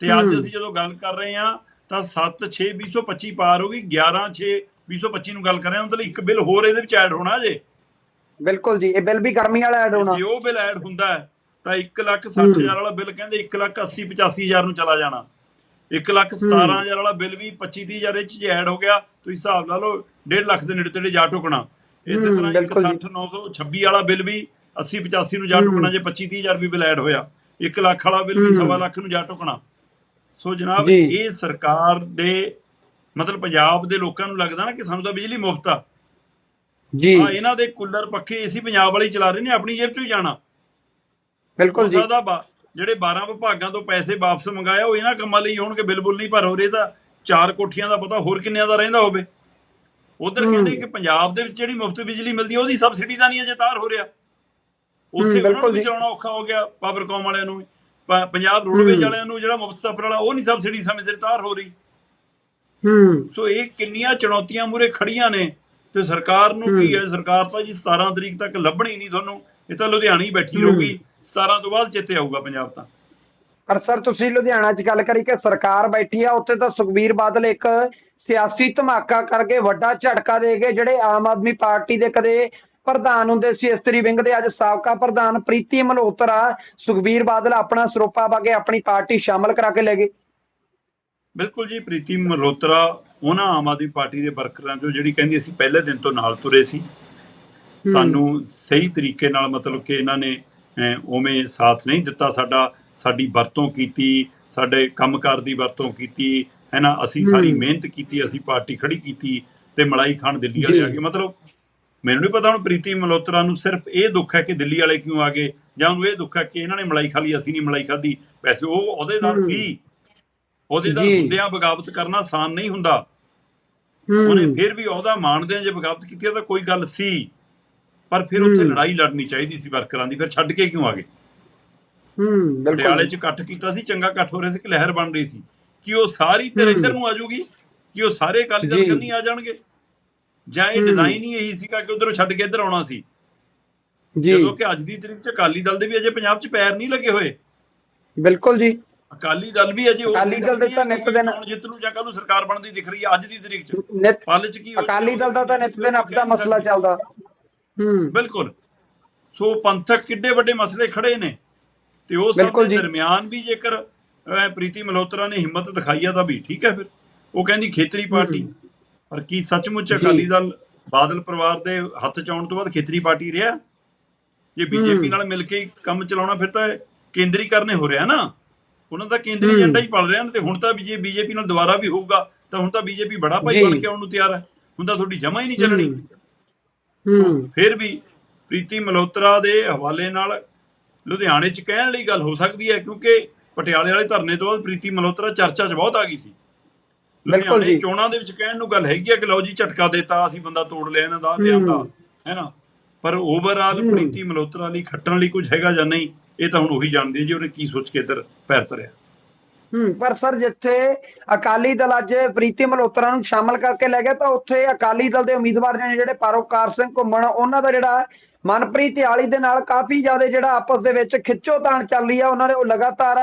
ਤੇ ਅੱਜ। ਅਸੀਂ ਜਦੋਂ ਗੱਲ ਕਰ ਰਹੇ ਹਾਂ ਤਾਂ 7 6 2025 ਪਾਰ ਹੋ ਗਈ 11 6 2025 ਨੂੰ ਗੱਲ ਕਰ ਰਹੇ ਹਾਂ ਮਤਲਬ ਇੱਕ ਬਿੱਲ ਹੋਰ ਇਹਦੇ ਵਿੱਚ ਐਡ ਹੋਣਾ ਜੇ ਬਿਲਕੁਲ ਜੀ ਇਹ ਬਿੱਲ ਵੀ ਗਰਮੀ ਵਾਲਾ ਐਡ ਹੋਣਾ ਜੇ ਉਹ ਬਿੱਲ ਐਡ ਹੁੰਦਾ ਹੈ ਤਾਂ 1 ਲੱਖ 60 ਹਜ਼ਾਰ ਵਾਲਾ ਬਿੱਲ ਕਹਿੰਦੇ 1 ਲੱਖ 80 85 ਹਜ਼ਾਰ ਨੂੰ ਚਲਾ ਜਾਣਾ। 1 ਲੱਖ 17 ਹਜ਼ਾਰ ਵਾਲਾ ਬਿੱਲ ਵੀ 25 30 ਹਜ਼ਾਰ ਇਹ ਚ ਜੇ ਐਡ ਹੋ ਗਿਆ ਤੁਸੀਂ ਹਿਸਾਬ ਲਾ ਲਓ 1.5 ਲੱਖ ਦੇ ਨੇੜੇ ਤੇੜੇ ਜਾ ਟੁਕਣਾ ਇਸੇ ਹੂੰ, ਤਰ੍ਹਾਂ 1 ਬਿਲਕੁਲ ਜੀ। 60 926 ਵਾਲਾ ਬਿੱਲ ਵੀ 80 85 ਨੂੰ ਜਾ ਹੂੰ। ਟੁਕਣਾ ਜੇ 25 30 ਹਜ਼ਾਰ ਵੀ ਬਿੱਲ ਐਡ ਹੋਇਆ। 1 ਲੱਖ ਵਾਲਾ ਬਿੱਲ ਵੀ ਹੂੰ। ਸਵਾ ਲੱਖ ਨੂੰ ਜਾ ਟੁਕਣਾ ਸੋ ਜਨਾਬ। ਇਹ ਸਰਕਾਰ ਦੇ ਮਤਲਬ ਪੰਜਾਬ ਦੇ ਲੋਕਾਂ ਨੂੰ ਲੱਗਦਾ ਨਾ ਕਿ ਸਾਨੂੰ ਤਾਂ ਬਿਜਲੀ ਮੁਫਤ ਆ। ਜੀ। ਆ ਇਹਨਾਂ ਦੇ ਕੂਲਰ ਪੱਖੇ ਏਸੀ ਪੰਜਾਬ ਵਾਲੇ ਹੀ ਚਲਾ ਰਹੇ ਨੇ ਆਪਣੀ ਜੇਬ ਚੋਂ ਹੀ ਜਾਣਾ। ਬਿਲਕੁਲ ਜੀ। ਸਕਦਾ ਜਿਹੜੇ 12 ਵਿਭਾਗਾਂ ਤੋਂ ਪੈਸੇ ਵਾਪਸ ਮੰਗਾਇਆ ਉਹ ਇਹਨਾਂ ਕੰਮਾਂ ਲਈ ਹੋਣਗੇ ਬਿੱਲ ਬੁੱਲ ਨਹੀਂ ਭਰ ਹੋ ਰਹੇ ਤਾਂ ਚਾਰ ਕੋਠੀਆਂ ਦਾ ਪਤਾ ਹੋਰ ਕਿੰਨਿਆਂ ਦਾ ਰਹਿੰਦਾ ਹੋਵੇ। ਉਧਰ। ਕਹਿੰਦੇ ਕਿ ਪੰਜਾਬ ਦੇ ਵਿੱਚ ਜਿਹੜੀ ਮੁਫਤ ਬਿਜਲੀ ਮਿਲਦੀ ਉਹਦੀ ਸਬਸਿਡੀ ਦਾ ਨਹੀਂ ਅਜੇ ਤਾਰ ਹੋ ਰਿਹਾ। ਉੱਥੇ ਬਿਲਕੁਲ ਜੀ। ਚਲਾਉਣਾ ਔਖਾ ਹੋ ਗਿਆ ਪਾਵਰਕਾਮ ਵਾਲਿਆਂ ਨੂੰ ਪੰਜਾਬ ਰੋਡਵੇਜ। ਵਾਲਿਆਂ ਨੂੰ ਜਿਹੜਾ ਮੁਫਤ ਸਫ਼ਰ ਵਾਲਾ ਉਹ ਨਹੀਂ ਸਬਸਿਡੀ ਸਮੇਂ ਸਿਰ ਤਾਰ ਹੋ ਰਹੀ। ਹੂੰ। ਸੋ ਇਹ ਕਿੰਨੀਆਂ ਚੁਣੌਤੀਆਂ ਮੂਰੇ ਖੜੀਆਂ ਨੇ ਤੇ ਸਰਕਾਰ ਨੂੰ ਕੀ ਹੈ? ਸਰਕਾਰ ਤਾਂ ਜੀ 17 ਤਰੀਕ ਤੱਕ ਲੱਭਣੀ ਨਹੀਂ ਤੁਹਾਨੂੰ ਇਹ ਤਾਂ ਲੁਧਿਆਣੇ ਹੀ। ਬੈਠੀ। ਰਹੂਗੀ। 17 ਤੋਂ ਬਾਅਦ ਚਿੱਤੇ ਆਊਗਾ ਪੰਜਾਬ ਤਾਂ। ਪਰ ਸਰ ਤੁਸੀਂ ਲੁਧਿਆਣਾ 'ਚ ਗੱਲ ਕਰੀ ਕਿ ਸਰਕਾਰ ਬੈਠੀ ਆ ਉੱਥੇ ਤਾਂ ਸੁਖਬੀਰ ਬਾਦਲ ਇੱਕ ਸਿਆਸੀ ਧਮਾਕਾ ਕਰਕੇ ਵੱਡਾ ਝਟਕਾ ਦੇ ਗਏ ਜਿਹੜੇ ਆਮ ਆਦਮੀ ਪਾਰਟੀ ਦੇ ਕਦੇ ਪ੍ਰਧਾਨ ਹੁੰਦੇ ਸੀ ਇਸਤਰੀ ਵਿੰਗ ਦੇ ਅੱਜ ਸਾਬਕਾ ਪ੍ਰਧਾਨ ਪ੍ਰੀਤੀ ਮਲਹੋਤਰਾ ਸੁਖਬੀਰ ਬਾਦਲ ਆਪਣਾ ਸਰੋਪਾ ਪਾ ਕੇ ਆਪਣੀ ਪਾਰਟੀ ਸ਼ਾਮਲ ਕਰਾ ਕੇ ਲੈ ਗਏ। ਬਿਲਕੁਲ ਜੀ ਪ੍ਰੀਤੀ ਮਲਹੋਤਰਾ ਉਹਨਾਂ ਆਮ ਆਦਮੀ ਪਾਰਟੀ ਦੇ ਵਰਕਰਾਂ ਚੋਂ ਜਿਹੜੀ ਕਹਿੰਦੀ ਅਸੀਂ ਪਹਿਲੇ ਦਿਨ ਤੋਂ ਨਾਲ ਤੁਰੇ ਸੀ। ਸਾਨੂੰ ਸਹੀ ਤਰੀਕੇ ਨਾਲ ਮਤਲਬ ਕਿ ਇਹਨਾਂ ਨੇ ਉਵੇਂ ਸਾਥ ਨਹੀਂ ਦਿੱਤਾ ਸਾਡਾ ਸਾਡੀ ਵਰਤੋਂ ਕੀਤੀ ਸਾਡੇ ਕੰਮਕਾਰ ਦੀ ਵਰਤੋਂ ਕੀਤੀ ਹੈ ਨਾ ਅਸੀਂ ਸਾਰੀ। ਮਿਹਨਤ ਕੀਤੀ ਅਸੀਂ ਪਾਰਟੀ ਖੜੀ ਕੀਤੀ ਤੇ ਮਲਾਈ ਖਾਨ ਦਿੱਲੀ ਵਾਲੇ। ਆ ਗਏ ਮਤਲਬ ਮੈਨੂੰ ਨਹੀਂ ਪਤਾ ਹੁਣ ਪ੍ਰੀਤੀ ਮਲਹੋਤਰਾ ਨੂੰ ਸਿਰਫ ਇਹ ਦੁੱਖ ਹੈ ਕਿ ਦਿੱਲੀ ਵਾਲੇ ਕਿਉਂ ਆ ਗਏ ਜਾਂ ਉਹਨੂੰ ਇਹ ਦੁੱਖ ਹੈ ਕਿ ਇਹਨਾਂ ਨੇ ਮਲਾਈ ਖਾ ਲਈ ਅਸੀਂ ਨਹੀਂ ਮਲਾਈ ਖਾਧੀ ਵੈਸੇ ਉਹ ਅਹੁਦੇਦਾਰ। ਸੀ ਅਹੁਦੇਦਾਰ ਜੀ। ਹੁੰਦਿਆਂ ਬਗਾਵਤ ਕਰਨਾ ਆਸਾਨ ਨਹੀਂ ਹੁੰਦਾ ਉਹਨੇ ਫਿਰ ਵੀ ਅਹੁਦਾ ਮਾਣਦਿਆਂ ਜੇ ਬਗਾਵਤ ਕੀਤੀ ਤਾਂ ਕੋਈ ਗੱਲ ਸੀ ਪਰ ਫਿਰ ਉੱਥੇ। ਲੜਾਈ ਲੜਨੀ ਚਾਹੀਦੀ ਸੀ ਵਰਕਰਾਂ ਦੀ ਫਿਰ ਛੱਡ ਕੇ ਕਿਉਂ ਆ ਗਏ? ਹੂੰ ਪਟਿਆਲੇ 'ਚ ਇਕੱਠ ਕੀਤਾ ਸੀ ਚੰਗਾ ਇਕੱਠ ਹੋ ਰਿਹਾ ਸੀ ਕਿ ਲਹਿਰ ਬਣ ਰਹੀ ਸੀ। ਕਿ ਉਹ ਸਾਰੀ ਤੇ। ਇੱਧਰ ਨੂੰ ਆ ਜਾਊਗੀ ਕਿ ਉਹ ਸਾਰੇ ਅਕਾਲੀ ਦਲ। ਕੰਨੀ ਆ ਜਾਣਗੇ? ਜਾਂ ਇਹ। ਡਿਜ਼ਾਈਨ ਹੀ ਇਹੀ ਸੀਗਾ ਕਿ ਉਧਰੋਂ ਛੱਡ ਕੇ ਇੱਧਰ ਆਉਣਾ ਸੀ? ਜੀ। ਜਦੋਂ ਕਿ ਅੱਜ ਦੀ ਤਰੀਕ 'ਚ ਅਕਾਲੀ ਦਲ ਦੇ ਵੀ ਅਜੇ ਪੰਜਾਬ 'ਚ ਪੈਰ ਨਹੀਂ ਲੱਗੇ ਹੋਏ। ਬਿਲਕੁਲ ਜੀ। ਅਕਾਲੀ ਦਲ ਵੀ ਅਜੇ ਅਕਾਲੀ ਦਲ ਦੇ ਤਾਂ ਨਿੱਤ ਦਿਨ- ਜਿੱਤ ਨੂੰ ਜਾਂ ਕੱਲ ਸਰਕਾਰ ਬਣਦੀ ਦਿਖ ਰਹੀ ਹੈ ਅੱਜ ਦੀ ਤਰੀਕ 'ਚ। ਪਲ 'ਚ ਕੀ ਅਕਾਲੀ ਦਲ ਦਾ ਤਾਂ ਨਿਤ ਦਿਨ ਆਪਦਾ ਮਸਲਾ ਚੱਲਦਾ। ਬਿਲਕੁਲ ਸੋ ਪੰਥਕ ਕਿੱਡੇ ਵੱਡੇ ਮਸਲੇ ਖੜੇ ਨੇ ਤੇ ਉਹ ਸਭ ਦੇ। ਦਰਮਿਆਨ ਵੀ ਜੇਕਰ ਪ੍ਰੀਤੀ ਮਲਹੋਤਰਾ ਨੇ ਹਿੰਮਤ ਦਿਖਾਈ ਆ ਤਾਂ ਵੀ ਠੀਕ ਹੈ ਫਿਰ ਉਹ ਕਹਿੰਦੀ ਖੇਤਰੀ ਪਾਰਟੀ। ਪਰ ਕੀ ਸੱਚਮੁੱਚ। ਅਕਾਲੀ ਦਲ ਬਾਦਲ ਪਰਿਵਾਰ ਦੇ ਹੱਥ ਚ ਆਉਣ ਤੋਂ ਬਾਅਦ ਖੇਤਰੀ ਪਾਰਟੀ ਰਿਹਾ ਜੇ ਬੀਜੇਪੀ। ਨਾਲ ਮਿਲ ਕੇ ਕੰਮ ਚਲਾਉਣਾ ਫਿਰ ਤਾਂ ਇਹ ਕੇਂਦਰੀਕਰਨੇ ਹੋ ਰਿਹਾ ਨਾ ਉਹਨਾਂ ਦਾ ਕੇਂਦਰੀ। ਏਜੰਡਾ ਹੀ ਪਲ ਰਿਹਾ ਨਾ ਤੇ ਹੁਣ ਤਾਂ ਵੀ ਜੇ ਬੀਜੇਪੀ ਨਾਲ ਦੁਬਾਰਾ ਵੀ ਹੋਊਗਾ ਤਾਂ ਹੁਣ ਤਾਂ ਬੀਜੇਪੀ ਬੜਾ ਭਾਈ। ਬਣ ਕੇ ਆਉਣ ਨੂੰ ਤਿਆਰ ਹੈ ਹੁਣ ਤਾਂ ਤੁਹਾਡੀ ਜਮਾ ਹੀ ਨਹੀਂ ਚੱਲਣੀ ਫਿਰ ਵੀ ਪ੍ਰੀਤੀ ਮਲਹੋਤਰਾ ਦੇ ਹਵਾਲੇ ਨਾਲ ਲੁਧਿਆਣੇ 'ਚ ਕਹਿਣ ਲਈ ਗੱਲ ਹੋ ਸਕਦੀ ਹੈ ਕਿਉਂਕਿ ਪਟਿਆਲੇ ਵਾਲੇ ਧਰਨੇ ਤੋਂ ਬਾਅਦ ਪ੍ਰੀਤੀ ਮਲਹੋਤਰਾ ਚਰਚਾ 'ਚ ਬਹੁਤ ਆ ਗਈ ਸੀ ਬਿਲਕੁਲ ਜੀ। ਚੋਣਾਂ ਦੇ ਵਿੱਚ ਕਹਿਣ ਨੂੰ ਗੱਲ ਹੈਗੀ ਆ ਕਿ ਲਓ ਜੀ ਝਟਕਾ ਦੇਤਾ ਅਸੀਂ ਬੰਦਾ ਤੋੜ ਲਿਆ ਇਹਨਾਂ ਦਾ ਲਿਆਂਦਾ ਹੂੰ। ਹੈ ਨਾ ਪਰ ਓਵਰਆਲ ਹੂੰ। ਪ੍ਰੀਤੀ ਮਲਹੋਤਰਾ ਲਈ ਖੱਟਣ ਲਈ ਕੁਝ ਹੈਗਾ ਜਾਂ ਨਹੀਂ ਇਹ ਤਾਂ ਹੁਣ ਉਹੀ ਜਾਣਦੀ ਹੈ ਜੀ ਉਹਨੇ ਕੀ ਸੋਚ ਕੇ ਇੱਧਰ ਪੈਰ ਧਰਿਆ ਹੂੰ ਪਰ ਸਰ ਜਿੱਥੇ ਅਕਾਲੀ ਦਲ ਅੱਜ ਪ੍ਰੀਤੀ ਮਲਹੋਤਰਾ ਨੂੰ ਸ਼ਾਮਲ ਕਰਕੇ ਲੈ ਗਿਆ, ਤਾਂ ਉੱਥੇ ਅਕਾਲੀ ਦਲ ਦੇ ਉਮੀਦਵਾਰ ਨੇ ਜਿਹੜੇ ਪਰੋਕਾਰ ਸਿੰਘ ਘੁੰਮਣ, ਉਹਨਾਂ ਦਾ ਜਿਹੜਾ ਮਨਪ੍ਰੀਤ ਆਲੀ ਦੇ ਨਾਲ ਕਾਫੀ ਜ਼ਿਆਦਾ ਜਿਹੜਾ ਆਪਸ ਦੇ ਵਿੱਚ ਖਿੱਚੋਤਾਣ ਚੱਲ ਰਹੀ ਆ। ਉਹਨਾਂ ਨੇ ਉਹ ਲਗਾਤਾਰ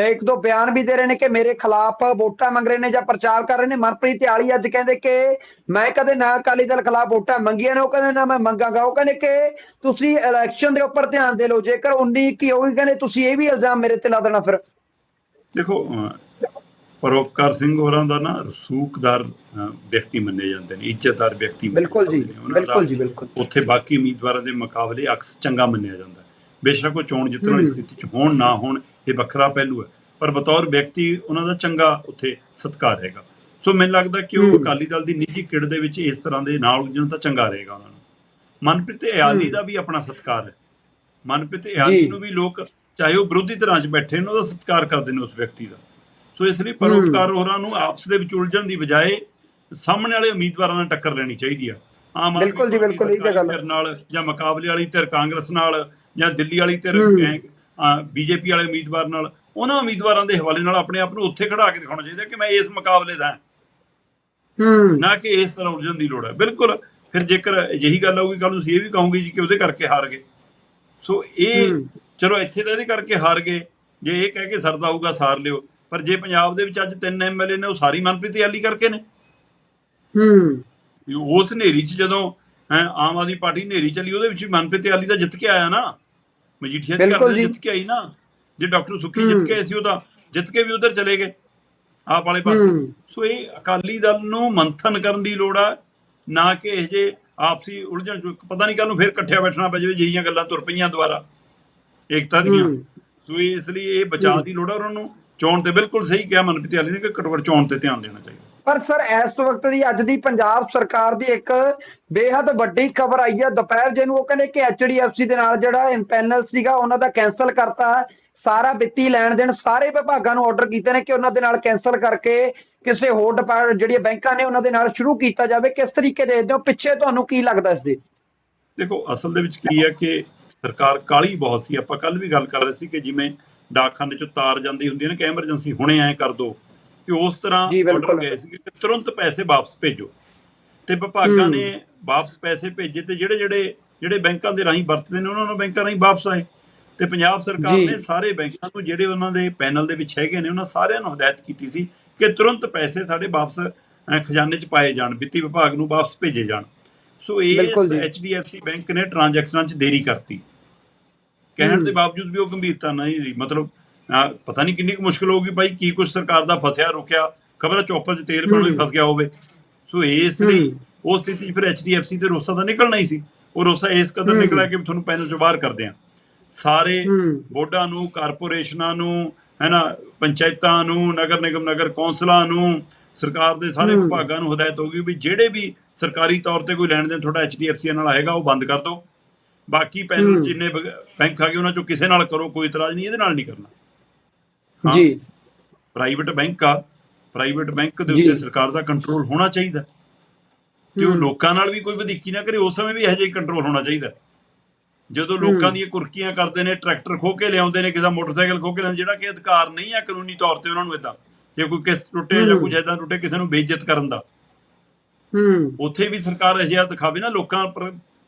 ਇੱਕ ਦੋ ਬਿਆਨ ਵੀ ਦੇ ਰਹੇ ਨੇ ਕਿ ਮੇਰੇ ਖਿਲਾਫ ਵੋਟਾਂ ਮੰਗ ਰਹੇ ਨੇ ਜਾਂ ਪ੍ਰਚਾਰ ਕਰ ਰਹੇ ਨੇ। ਮਨਪ੍ਰੀਤ ਆਲੀ ਅੱਜ ਕਹਿੰਦੇ ਕਿ ਮੈਂ ਕਦੇ ਨਾ ਅਕਾਲੀ ਦਲ ਖਿਲਾਫ ਵੋਟਾਂ ਮੰਗੀਆਂ ਨੇ, ਉਹ ਕਹਿੰਦੇ ਨਾ ਮੈਂ ਮੰਗਾਂਗਾ। ਉਹ ਕਹਿੰਦੇ ਕਿ ਤੁਸੀਂ ਇਲੈਕਸ਼ਨ ਦੇ ਉੱਪਰ ਧਿਆਨ ਦੇ ਲਓ। ਜੇਕਰ 19 ਕੀ ਹੋਊਗੀ, ਕਹਿੰਦੇ ਤੁਸੀਂ ਇਹ ਵੀ ਇਲਜ਼ਾਮ ਮੇਰੇ ਤੇ ਲਾ ਦੇਣਾ ਫਿਰ। ਦੇਖੋ ਪਰੋਪਕਾਰ ਸਿੰਘ ਹੋਰਾਂ ਦਾ ਨਾ ਰਸੂਖਦਾਰ ਵਿਅਕਤੀ ਮੰਨੇ ਜਾਂਦੇ ਨੇ ਇੱਜ਼ਤਦਾਰ ਵਿਅਕਤੀ ਬਿਲਕੁਲ ਜੀ ਦਾ ਬਿਲਕੁਲ ਜੀ ਬਿਲਕੁਲ ਉੱਥੇ ਬਾਕੀ ਉਮੀਦਵਾਰਾਂ ਦੇ ਮੁਕਾਬਲੇ ਅਕਸ ਚੰਗਾ ਮੰਨਿਆ ਜਾਂਦਾ। ਬੇਸ਼ੱਕ ਉਹ ਚੋਣ ਜਿੱਤਣ ਵਾਲੀ ਹੂੰ। ਸਥਿਤੀ 'ਚ ਹੋਣ ਨਾ ਹੋਣ ਇਹ ਵੱਖਰਾ ਪਹਿਲੂ ਹੈ ਪਰ ਬਤੌਰ ਵਿਅਕਤੀ ਉਹਨਾਂ ਦਾ ਚੰਗਾ ਉੱਥੇ ਸਤਿਕਾਰ ਹੈਗਾ ਸੋ ਮੈਨੂੰ ਲੱਗਦਾ ਕਿ ਉਹ। ਅਕਾਲੀ ਦਲ ਦੀ ਨਿੱਜੀ ਕਿੜ ਦੇ ਵਿੱਚ ਇਸ ਤਰ੍ਹਾਂ ਦੇ ਨਾਲ ਉਲਝਣ ਤਾਂ ਚੰਗਾ ਰਹੇਗਾ ਉਹਨਾਂ ਨੂੰ ਮਨਪ੍ਰੀਤ ਇਆਲੀ। ਦਾ ਵੀ ਆਪਣਾ ਸਤਿਕਾਰ ਹੈ ਮਨਪ੍ਰੀਤ ਇਆਲੀ। ਨੂੰ ਵੀ ਲੋਕ ਚਾਹੇ ਉਹ ਵਿਰੋਧੀ ਧਿਰਾਂ 'ਚ ਬੈਠੇ ਨੇ ਉਹਦਾ ਸਤਿਕਾਰ ਕਰਦੇ ਨੇ ਉਸ ਵਿਅਕਤੀ ਦਾ। ਸੋ ਇਸ ਲਈ ਪਰੋਪਕਾਰ ਹੋਰਾਂ ਨੂੰ ਆਪਸ ਦੇ ਵਿੱਚ ਉਲਝਣ ਦੀ ਬਜਾਏ ਸਾਹਮਣੇ ਵਾਲੇ ਉਮੀਦਵਾਰਾਂ ਨਾਲ ਟੱਕਰ ਲੈਣੀ ਚਾਹੀਦੀ ਆ। ਆਮ ਆਦਮੀ ਬਿਲਕੁਲ ਜੀ, ਬਿਲਕੁਲ, ਇਹ ਗੱਲ ਨਾਲ ਜਾਂ ਮੁਕਾਬਲੇ ਵਾਲੀ ਧਿਰ ਕਾਂਗਰਸ ਨਾਲ ਜਾਂ ਦਿੱਲੀ ਵਾਲੀ ਧਿਰ। ਬੀਜੇਪੀ ਵਾਲੇ ਉਮੀਦਵਾਰ ਨਾਲ ਉਹਨਾਂ ਉਮੀਦਵਾਰਾਂ ਦੇ ਹਵਾਲੇ ਨਾਲ ਆਪਣੇ ਆਪ ਨੂੰ ਉੱਥੇ ਖੜਾ ਕੇ ਦਿਖਾਉਣਾ ਚਾਹੀਦਾ ਕਿ ਮੈਂ ਇਸ ਮੁਕਾਬਲੇ ਦਾ ਹਾਂ, ਨਾ ਕਿ ਇਸ ਤਰ੍ਹਾਂ ਉਲਝਣ ਦੀ ਲੋੜ ਹੈ ਬਿਲਕੁਲ ਫਿਰ ਜੇਕਰ ਅਜਿਹੀ ਗੱਲ ਹੋਊਗੀ ਕੱਲ ਨੂੰ ਅਸੀਂ ਇਹ ਵੀ ਕਹੋਗੇ ਜੀ ਕਿ ਉਹਦੇ ਕਰਕੇ ਹਾਰ ਗਏ। ਸੋ ਇਹ। ਚਲੋ ਇੱਥੇ ਤਾਂ ਇਹਦੇ ਕਰਕੇ ਹਾਰ ਗਏ। ਜੇ ਇਹ ਕਹਿ ਕੇ ਸਰਦਾ ਹੋਊਗਾ ਸਾਰ ਲਿਓ। ਪਰ ਜੇ ਪੰਜਾਬ ਦੇ ਵਿੱਚ ਅੱਜ ਤਿੰਨ ਐਮਐਲਏ ਨੇ ਉਹ ਸਾਰੀ ਮਨਪ੍ਰੀਤ ਯਾਲੀ ਕਰਕੇ ਨੇ। ਹੂੰ। ਉਸ ਹਨੇਰੀ 'ਚ ਜਦੋਂ ਹੈਂ, ਆਮ ਆਦਮੀ ਪਾਰਟੀ ਹਨੇਰੀ ਚੱਲੀ ਉਹਦੇ ਵਿੱਚ ਵੀ ਮਨਪ੍ਰੀਤ ਯਾਲੀ ਦਾ ਜਿੱਤ ਕੇ ਆਇਆ ਨਾ। ਮਜੀਠੀਆ ਦੇ ਘਰ। ਜਿੱਤ ਕੇ ਆਈ ਨਾ। ਜੇ ਡਾਕਟਰ ਸੁੱਖੀ। ਜਿੱਤ ਕੇ ਆਏ ਸੀ ਉਹਦਾ ਜਿੱਤ ਕੇ ਵੀ ਉਧਰ ਚਲੇ ਗਏ ਆਪ ਵਾਲੇ ਪਾਸੇ। ਸੋ ਇਹ ਅਕਾਲੀ ਦਲ ਨੂੰ ਮੰਥਨ ਕਰਨ ਦੀ ਲੋੜ ਆ ਨਾ ਕਿ ਇਹ ਜੇ ਆਪਸੀ ਉਲਝਣ ਚ ਪਤਾ ਨਹੀਂ ਕੱਲ ਨੂੰ ਫੇਰ ਇਕੱਠਿਆ ਬੈਠਣਾ ਪੈ ਜਾਵੇ ਜਿਹੀਆਂ ਗੱਲਾਂ ਤੁਰ ਪਈਆਂ ਦੁਬਾਰਾ। ਏਕਤਾ ਦੀਆਂ। ਹੂੰ। ਸੋ ਇਸ ਲਈ ਇਹ ਬਚਾਅ ਹੂੰ। ਦੀ ਲੋੜ ਆ ਉਹਨਾਂ ਨੂੰ। ਚੋਣ ਤੇ ਬਿਲਕੁਲ ਸਹੀ ਕਿਹਾ ਮਨਪ੍ਰੀਤ ਯਾਲੀ ਨੇ ਕਿ ਘੱਟੋ ਘੱਟ ਚੋਣ ਤੇ ਧਿਆਨ ਦੇਣਾ ਚਾਹੀਦਾ। ਪਰ ਸਰ ਇਸ ਵਕਤ ਦੀ ਅੱਜ ਦੀ ਪੰਜਾਬ ਸਰਕਾਰ ਦੀ ਇੱਕ ਬੇहद ਵੱਡੀ ਖਬਰ ਆਈ ਹੈ। ਦੁਪਹਿਰ ਜਿਹਨੂੰ ਉਹ ਕਹਿੰਦੇ ਕਿ ਐਚਡੀਐਫਸੀ ਦੇ ਨਾਲ ਜਿਹੜਾ ਇੰਪੈਨਲ ਸੀਗਾ ਉਹਨਾਂ ਦਾ ਕੈਨਸਲ ਕਰਤਾ। ਸਾਰਾ ਵਿੱਤੀ ਲੈਣ ਦੇਣ ਸਾਰੇ ਵਿਭਾਗਾਂ ਨੂੰ ਆਰਡਰ ਕੀਤੇ ਨੇ ਕਿ ਉਹਨਾਂ ਦੇ ਨਾਲ ਕੈਨਸਲ ਕਰਕੇ ਕਿਸੇ ਹੋਰ ਡਿਪਾਰਟ ਜਿਹੜੀਆਂ ਬੈਂਕਾਂ ਨੇ ਉਹਨਾਂ ਦੇ ਨਾਲ ਸ਼ੁਰੂ ਕੀਤਾ ਜਾਵੇ। ਕਿਸ ਤਰੀਕੇ ਦੇਖਦੇ ਹੋ? ਪਿੱਛੇ ਤੁਹਾਨੂੰ ਕੀ ਲੱਗਦਾ ਇਸ ਦੇ? ਦੇਖੋ ਅਸਲ ਦੇ ਵਿੱਚ ਕੀ ਹੈ ਕਿ ਸਰਕਾਰ ਕਾਲੀ ਬਹੁਤ ਸੀ ਆਪਾਂ ਕੱਲ ਵੀ ਗੱਲ ਕਰ ਰਹੇ ਸੀ ਕਿ ਜਿਵੇਂ ਡਾਕਖਾਨੇ ਚੋਂ ਤਾਰ ਜਾਂਦੀ ਹੁੰਦੀ ਹੈ ਨਾ ਕਿ ਐਮਰਜੈਂਸੀ ਹੁਣੇ ਐ ਕਰ ਦੋ ਕਿ ਉਸ ਤਰ੍ਹਾਂ। ਆਰਡਰ ਗਏ ਸੀ ਕਿ ਤੁਰੰਤ ਪੈਸੇ ਵਾਪਸ ਭੇਜੋ ਤੇ ਵਿਭਾਗਾਂ। ਨੇ ਵਾਪਸ ਪੈਸੇ ਭੇਜੇ ਤੇ ਜਿਹੜੇ ਜਿਹੜੇ ਜਿਹੜੇ ਬੈਂਕਾਂ ਦੇ ਰਾਹੀਂ ਵਰਤਦੇ ਨੇ ਉਹਨਾਂ ਨੂੰ ਬੈਂਕਾਂ ਰਾਹੀਂ ਵਾਪਸ ਆਏ ਤੇ ਪੰਜਾਬ ਸਰਕਾਰ। ਨੇ ਸਾਰੇ ਬੈਂਕਾਂ ਨੂੰ ਜਿਹੜੇ ਉਹਨਾਂ ਦੇ ਪੈਨਲ ਦੇ ਵਿੱਚ ਹੈਗੇ ਨੇ ਉਹਨਾਂ ਸਾਰਿਆਂ ਨੂੰ ਹਦਾਇਤ ਕੀਤੀ ਸੀ ਕਿ ਤੁਰੰਤ ਪੈਸੇ ਸਾਡੇ ਵਾਪਸ ਖਜ਼ਾਨੇ 'ਚ ਪਾਏ ਜਾਣ ਵਿੱਤੀ ਵਿਭਾਗ ਨੂੰ ਵਾਪਸ ਭੇਜੇ ਜਾਣ ਸੋ ਜੀ। HDFC ਬੈਂਕ ਨੇ ਟ੍ਰਾਂਜੈਕਸ਼ਨਾਂ 'ਚ ਦੇਰੀ ਕਰਤੀ ਕਹਿਣ। ਦੇ ਬਾਵਜੂਦ ਵੀ ਉਹ ਗੰਭੀਰਤਾ ਨਹੀਂ ਰਹੀ ਮਤਲਬ ਪਤਾ ਨਹੀਂ ਕਿੰਨੀ ਕੁ ਮੁਸ਼ਕਲ ਹੋਊਗੀ ਭਾਈ ਕੀ ਕੁਝ ਸਰਕਾਰ ਦਾ ਫਸਿਆ ਰੁਕਿਆ ਖਬਰ ਚੌਪਲ 'ਚ ਤੇਲ ਪਾਣੀ ਹੂੰ। ਫਸ ਗਿਆ ਹੋਵੇ ਸੋ ਇਸ ਲਈ। ਉਸ ਸਥਿਤੀ 'ਚ ਫਿਰ HDFC ਤੇ ਰੋਸਾ ਤਾਂ ਨਿਕਲਣਾ ਹੀ ਸੀ ਉਹ ਰੋਸਾ ਇਸ ਕਦਰ। ਨਿਕਲਿਆ ਕਿ ਤੁਹਾਨੂੰ ਪੈਨਲ ਚੋਂ ਬਾਹਰ ਕਰਦੇ ਆ ਸਾਰੇ ਬੋਰਡਾਂ ਨੂੰ ਕਾਰਪੋਰੇਸ਼ਨਾਂ ਨੂੰ ਹੈਨਾ ਪੰਚਾਇਤਾਂ ਨੂੰ ਨਗਰ ਨਿਗਮ ਨਗਰ ਕੌਂਸਲਾਂ ਨੂੰ ਸਰਕਾਰ ਦੇ ਸਾਰੇ। ਵਿਭਾਗਾਂ ਨੂੰ ਹਦਾਇਤ ਹੋ ਗਈ ਵੀ ਜਿਹੜੇ ਵੀ ਸਰਕਾਰੀ ਤੌਰ ਤੇ ਕੋਈ ਲੈਣ ਦੇਣ ਤੁਹਾਡਾ HDFC ਨਾਲ ਆਏਗਾ ਉਹ ਬੰਦ ਕਰ ਦਿਓ ਬਾਕੀ ਪੈਨਲ ਹੂੰ। ਜਿੰਨੇ ਬੈਂਕ ਆ ਗਏ ਉਹਨਾਂ ਚੋਂ ਕਿਸੇ ਨਾਲ ਕਰੋ ਕੋਈ ਇਤਰਾਜ਼ ਨਹੀਂ ਇਹਦੇ ਨਾਲ ਨਹੀਂ ਕਰਨਾ ਹਾਂ। ਜੀ ਪ੍ਰਾਈਵੇਟ ਬੈਂਕ ਆ ਪ੍ਰਾਈਵੇਟ ਬੈਂਕ ਦੇ। ਉੱਤੇ ਸਰਕਾਰ ਦਾ ਕੰਟਰੋਲ ਹੋਣਾ ਚਾਹੀਦਾ ਤੇ ਉਹ ਹੂੰ। ਲੋਕਾਂ ਨਾਲ ਵੀ ਕੋਈ ਵਧੀਕੀ ਨਾ ਕਰੇ ਉਸ ਸਮੇਂ ਵੀ ਇਹੋ ਜਿਹਾ ਹੀ ਕੰਟਰੋਲ ਹੋਣਾ ਚਾਹੀਦਾ ਜਦੋਂ ਲੋਕਾਂ ਹੂੰ। ਦੀਆਂ ਕੁਰਕੀਆਂ ਕਰਦੇ ਨੇ ਟਰੈਕਟਰ ਖੋ ਕੇ ਲਿਆਉਂਦੇ ਨੇ ਕਿਸੇ ਮੋਟਰਸਾਈਕਲ ਖੋ ਕੇ ਲਿਆਉਂਦੇ ਜਿਹੜਾ ਕਿ ਅਧਿਕਾਰ ਨਹੀਂ ਆ ਕਾਨੂੰਨੀ ਤੌਰ ਤੇ ਉਹਨਾਂ ਨੂੰ ਇਦਾਂ ਜੇ ਕੋਈ ਕਿਸ ਟੁੱਟੇ ਜਾਂ ਹੂੰ। ਕੁਝ ਇਦਾਂ ਟੁੱਟੇ ਕਿਸੇ ਨੂੰ ਬੇਇੱਜ਼ਤ ਕਰਨ ਦਾ ਹੂੰ ਉੱਥੇ ਵੀ ਸਰਕਾਰ ਅਜਿਹਾ ਦਿਖਾਵੇ ਨਾ ਲੋਕਾਂ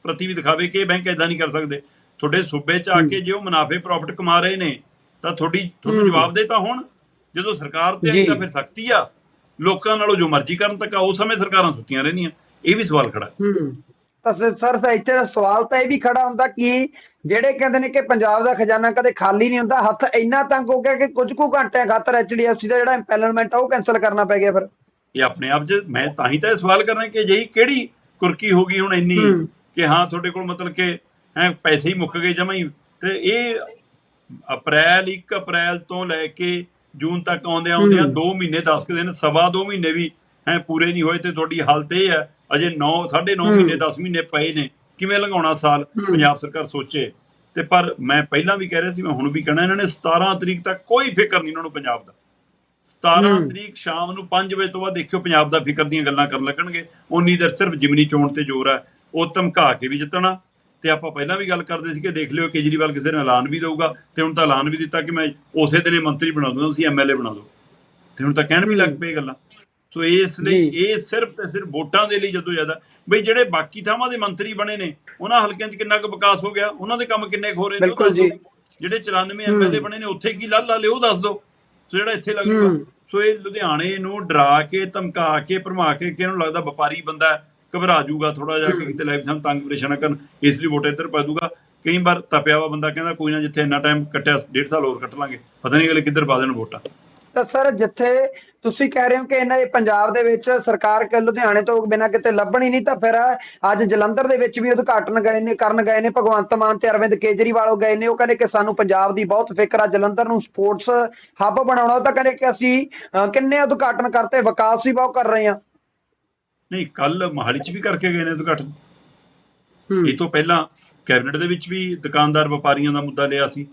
ਪ੍ਰਤੀ ਵੀ ਦਿਖਾਵੇ ਕਿ ਇਹ ਬੈਂਕ ਇਦਾਂ ਨਹੀਂ ਕਰ ਸਕਦੇ ਤੁਹਾਡੇ ਸੂਬੇ 'ਚ ਆ। ਕੇ ਜੇ ਉਹ ਮੁਨਾਫੇ ਪ੍ਰੋਫਿਟ ਕਮਾ ਰਹੇ ਨੇ ਤਾਂ ਤੁਹਾਡੀ ਤੁਹਾਨੂੰ। ਜਵਾਬ ਦੇ ਤਾਂ ਹੁਣ ਜਦੋਂ ਸਰਕਾਰ ਤੇ ਆਈ ਜੀ। ਤਾਂ ਫਿਰ ਸਖਤੀ ਆ ਲੋਕਾਂ ਨਾਲੋਂ ਜੋ ਮਰਜ਼ੀ ਕਰਨ ਤੱਕ ਉਸ ਸਮੇਂ ਸਰਕਾਰਾਂ ਸੁੱਤੀਆਂ ਰਹਿੰਦੀਆਂ ਇਹ ਵੀ ਸਵਾਲ ਖੜਾ ਤਾਂ ਸਰ ਇੱਥੇ ਦਾ ਸਵਾਲ ਤਾਂ ਇਹ ਵੀ ਖੜਾ ਹੁੰਦਾ ਕਿ ਜਿਹੜੇ ਕਹਿੰਦੇ ਨੇ ਕਿ ਪੰਜਾਬ ਦਾ ਖਜ਼ਾਨਾ ਕਦੇ ਖਾਲੀ ਨਹੀਂ ਹੁੰਦਾ ਹੱਥ ਇੰਨਾ ਤੰਗ ਹੋ ਗਿਆ ਕਿ ਕੁਝ ਕੁ ਘੰਟਿਆਂ ਖਾਤਰ ਐਚਡੀਐਫਸੀ ਦਾ ਜਿਹੜਾ ਇੰਪੈਨਲਮੈਂਟ ਆ ਉਹ ਕੈਨਸਲ ਕਰਨਾ ਪੈ ਗਿਆ ਫਿਰ ਇਹ ਆਪਣੇ ਆਪ 'ਚ ਮੈਂ ਤਾਂ ਹੀ ਤਾਂ ਇਹ ਸਵਾਲ ਕਰ ਰਿਹਾ ਕਿ ਅਜਿਹੀ ਕਿਹੜੀ ਕੁਰਕੀ ਹੋ ਗਈ ਹੁਣ ਇੰਨੀ। ਕਿ ਹਾਂ ਤੁਹਾਡੇ ਕੋਲ ਮਤਲਬ ਕਿ ਹੈ ਪੈਸੇ ਹੀ ਮੁੱਕ ਗਏ ਜਮਾਂ ਹੀ ਤੇ ਇਹ ਅਪ੍ਰੈਲ 1 ਅਪ੍ਰੈਲ ਤੋਂ ਲੈ ਕੇ ਜੂਨ ਤੱਕ ਆਉਂਦੇ ਆਉਂਦੇ ਆ ਹੂੰ। 2 ਮਹੀਨੇ 10 ਦਿਨ ਸਵਾ 2 ਮਹੀਨੇ ਵੀ ਹੈ ਪੂਰੇ ਨਹੀਂ ਹੋਏ ਤੇ ਤੁਹਾਡੀ ਹਾਲਤ ਇਹ ਹੈ ਅਜੇ 9 9.5 ਹੂੰ। ਮਹੀਨੇ 10 ਮਹੀਨੇ ਪਏ ਨੇ ਕਿਵੇਂ ਲੰਘਾਉਣਾ ਸਾਲ। ਪੰਜਾਬ ਸਰਕਾਰ ਸੋਚੇ ਤੇ ਪਰ ਮੈਂ ਪਹਿਲਾਂ ਵੀ ਕਹਿ ਰਿਹਾ ਸੀ ਮੈਂ ਹੁਣ ਵੀ ਕਹਿਣਾ ਇਹਨਾਂ ਨੇ 17 ਤਰੀਕ ਤੱਕ ਕੋਈ ਫਿਕਰ ਨਹੀਂ ਇਹਨਾਂ ਨੂੰ ਪੰਜਾਬ ਦਾ 17 ਹੂੰ। ਤਰੀਕ ਸ਼ਾਮ ਨੂੰ 5 ਵਜੇ ਤੋਂ ਬਾਅਦ ਦੇਖਿਓ ਪੰਜਾਬ ਦਾ ਫਿਕਰ ਦੀਆਂ ਗੱਲਾਂ ਕਰਨ ਲੱਗਣਗੇ ਉਨੀ ਦੇਰ ਸਿਰਫ ਜਿਮਨੀ ਚੋਣ ਤੇ ਜ਼ੋਰ ਹੈ ਉਹ ਧਮਕਾ ਕੇ ਵੀ ਜਿੱਤਣਾ ਤੇ ਆਪਾਂ ਪਹਿਲਾਂ ਵੀ ਗੱਲ ਕਰਦੇ ਸੀ ਕਿ ਦੇਖ ਲਿਓ ਕੇਜਰੀਵਾਲ ਕਿਸੇ ਨੇ ਐਲਾਨ ਵੀ ਦਊਗਾ ਤੇ ਹੁਣ ਤਾਂ ਐਲਾਨ ਵੀ ਦਿੱਤਾ ਕਿ ਮੈਂ ਉਸੇ ਦਿਨੇ ਮੰਤਰੀ ਬਣਾ ਦੂੰਗਾ ਤੁਸੀਂ ਐਮਐਲਏ ਬਣਾ ਦਿਓ ਤੇ ਹੁਣ ਤਾਂ ਕਹਿਣ ਵੀ ਲੱਗ। ਪਏ ਗੱਲਾਂ ਸੋ ਇਸ ਲਈ। ਇਹ ਸਿਰਫ ਤੇ ਸਿਰਫ ਵੋਟਾਂ ਦੇ ਲਈ ਜਦੋਂ ਜ਼ਿਆਦਾ ਬਈ ਜਿਹੜੇ ਬਾਕੀ ਥਾਵਾਂ ਦੇ ਮੰਤਰੀ ਬਣੇ ਨੇ ਉਹਨਾਂ ਹਲਕਿਆਂ 'ਚ ਕਿੰਨਾ ਕੁ ਵਿਕਾਸ ਹੋ ਗਿਆ ਉਹਨਾਂ ਦੇ ਕੰਮ ਕਿੰਨੇ ਹੋ ਰਹੇ ਨੇ ਬਿਲਕੁਲ। ਜੀ। ਜਿਹੜੇ 94 ਹੂੰ। ਐਮਐਲਏ ਬਣੇ ਨੇ ਉੱਥੇ ਕੀ ਲੱਲ ਲਾ ਲਿਓ ਦੱਸ ਦਿਓ ਸੋ ਜਿਹੜਾ ਇੱਥੇ ਲੱਗੂਗਾ ਹੂੰ। ਸੋ ਇਹ ਲੁਧਿਆਣੇ ਨੂੰ ਡਰਾ ਕੇ ਧਮਕਾ ਕੇ ਭਰਮਾ ਕੇ ਕਿ ਇਹਨੂੰ ਲੱਗਦਾ ਵਪਾਰੀ ਬੰਦਾ ਘਬਰਾ ਜਾਊਗਾ ਥੋੜਾ ਜਿਹਾ ਕਿ ਕਿਤੇ ਲੈ ਸਾਨੂੰ ਤੰਗ ਪਰੇਸ਼ਾਨ ਨਾ ਕਰਨ, ਇਸ ਲਈ ਵੋਟ ਇੱਧਰ ਪਾ ਦੂਗਾ ਕਈ ਵਾਰ ਤਪਿਆ ਵਾ ਬੰਦਾ ਕਹਿੰਦਾ ਕੋਈ ਨਾ ਜਿੱਥੇ ਇੰਨਾ ਟਾਈਮ ਕੱਟਿਆ, ਡੇਢ ਸਾਲ ਹੋਰ ਕੱਟ ਲਾਂਗੇ। ਪਤਾ ਨਹੀਂ ਅਗਲੇ ਕਿੱਧਰ ਪਾ ਦੇਣ ਵੋਟਾਂ। ਤਾਂ ਸਰ ਜਿੱਥੇ ਤੁਸੀਂ ਕਹਿ ਰਹੇ ਹੋ ਕਿ ਇਹਨਾਂ ਦੇ ਪੰਜਾਬ ਦੇ ਵਿੱਚ ਸਰਕਾਰ ਕਿ ਲੁਧਿਆਣੇ ਤੋਂ ਬਿਨਾਂ ਕਿਤੇ ਲੱਭਣੀ ਨਹੀਂ, ਤਾਂ ਫਿਰ ਅੱਜ ਜਲੰਧਰ ਦੇ ਵਿੱਚ ਵੀ ਉਦਘਾਟਨ ਗਏ ਨੇ, ਕਰਨ ਗਏ ਨੇ, ਭਗਵੰਤ ਮਾਨ ਤੇ ਅਰਵਿੰਦ ਕੇਜਰੀਵਾਲ ਉਹ ਗਏ ਨੇ, ਉਹ ਕਹਿੰਦੇ ਕਿ ਸਾਨੂੰ ਪੰਜਾਬ ਦੀ ਬਹੁਤ ਫਿਕਰ ਆ, ਜਲੰਧਰ ਨੂੰ ਸਪੋਰਟਸ ਹੱਬ ਬਣਾਉਣਾ ਤਾਂ ਕਹਿੰਦੇ ਕਿ ਅਸੀਂ ਕਿੰਨੇ ਉਦਘਾਟਨ ਕਰਤੇ, ਵਿਕਾਸ ਵੀ ਬਹੁਤ ਕਰ ਰਹੇ ਹਾਂ। ਨਹੀਂ ਕੱਲ ਮਹਾਲੀ 'ਚ ਵੀ ਕਰਕੇ ਗਏ ਨੇ ਉਦਘਾਟਨ। ਇਹ ਤੋਂ ਪਹਿਲਾਂ ਕੈਬਨਿਟ ਦੇ ਵਿੱਚ ਵੀ ਦੁਕਾਨਦਾਰ ਵਪਾਰੀਆਂ ਦਾ ਮੁੱਦਾ ਲਿਆ ਸੀ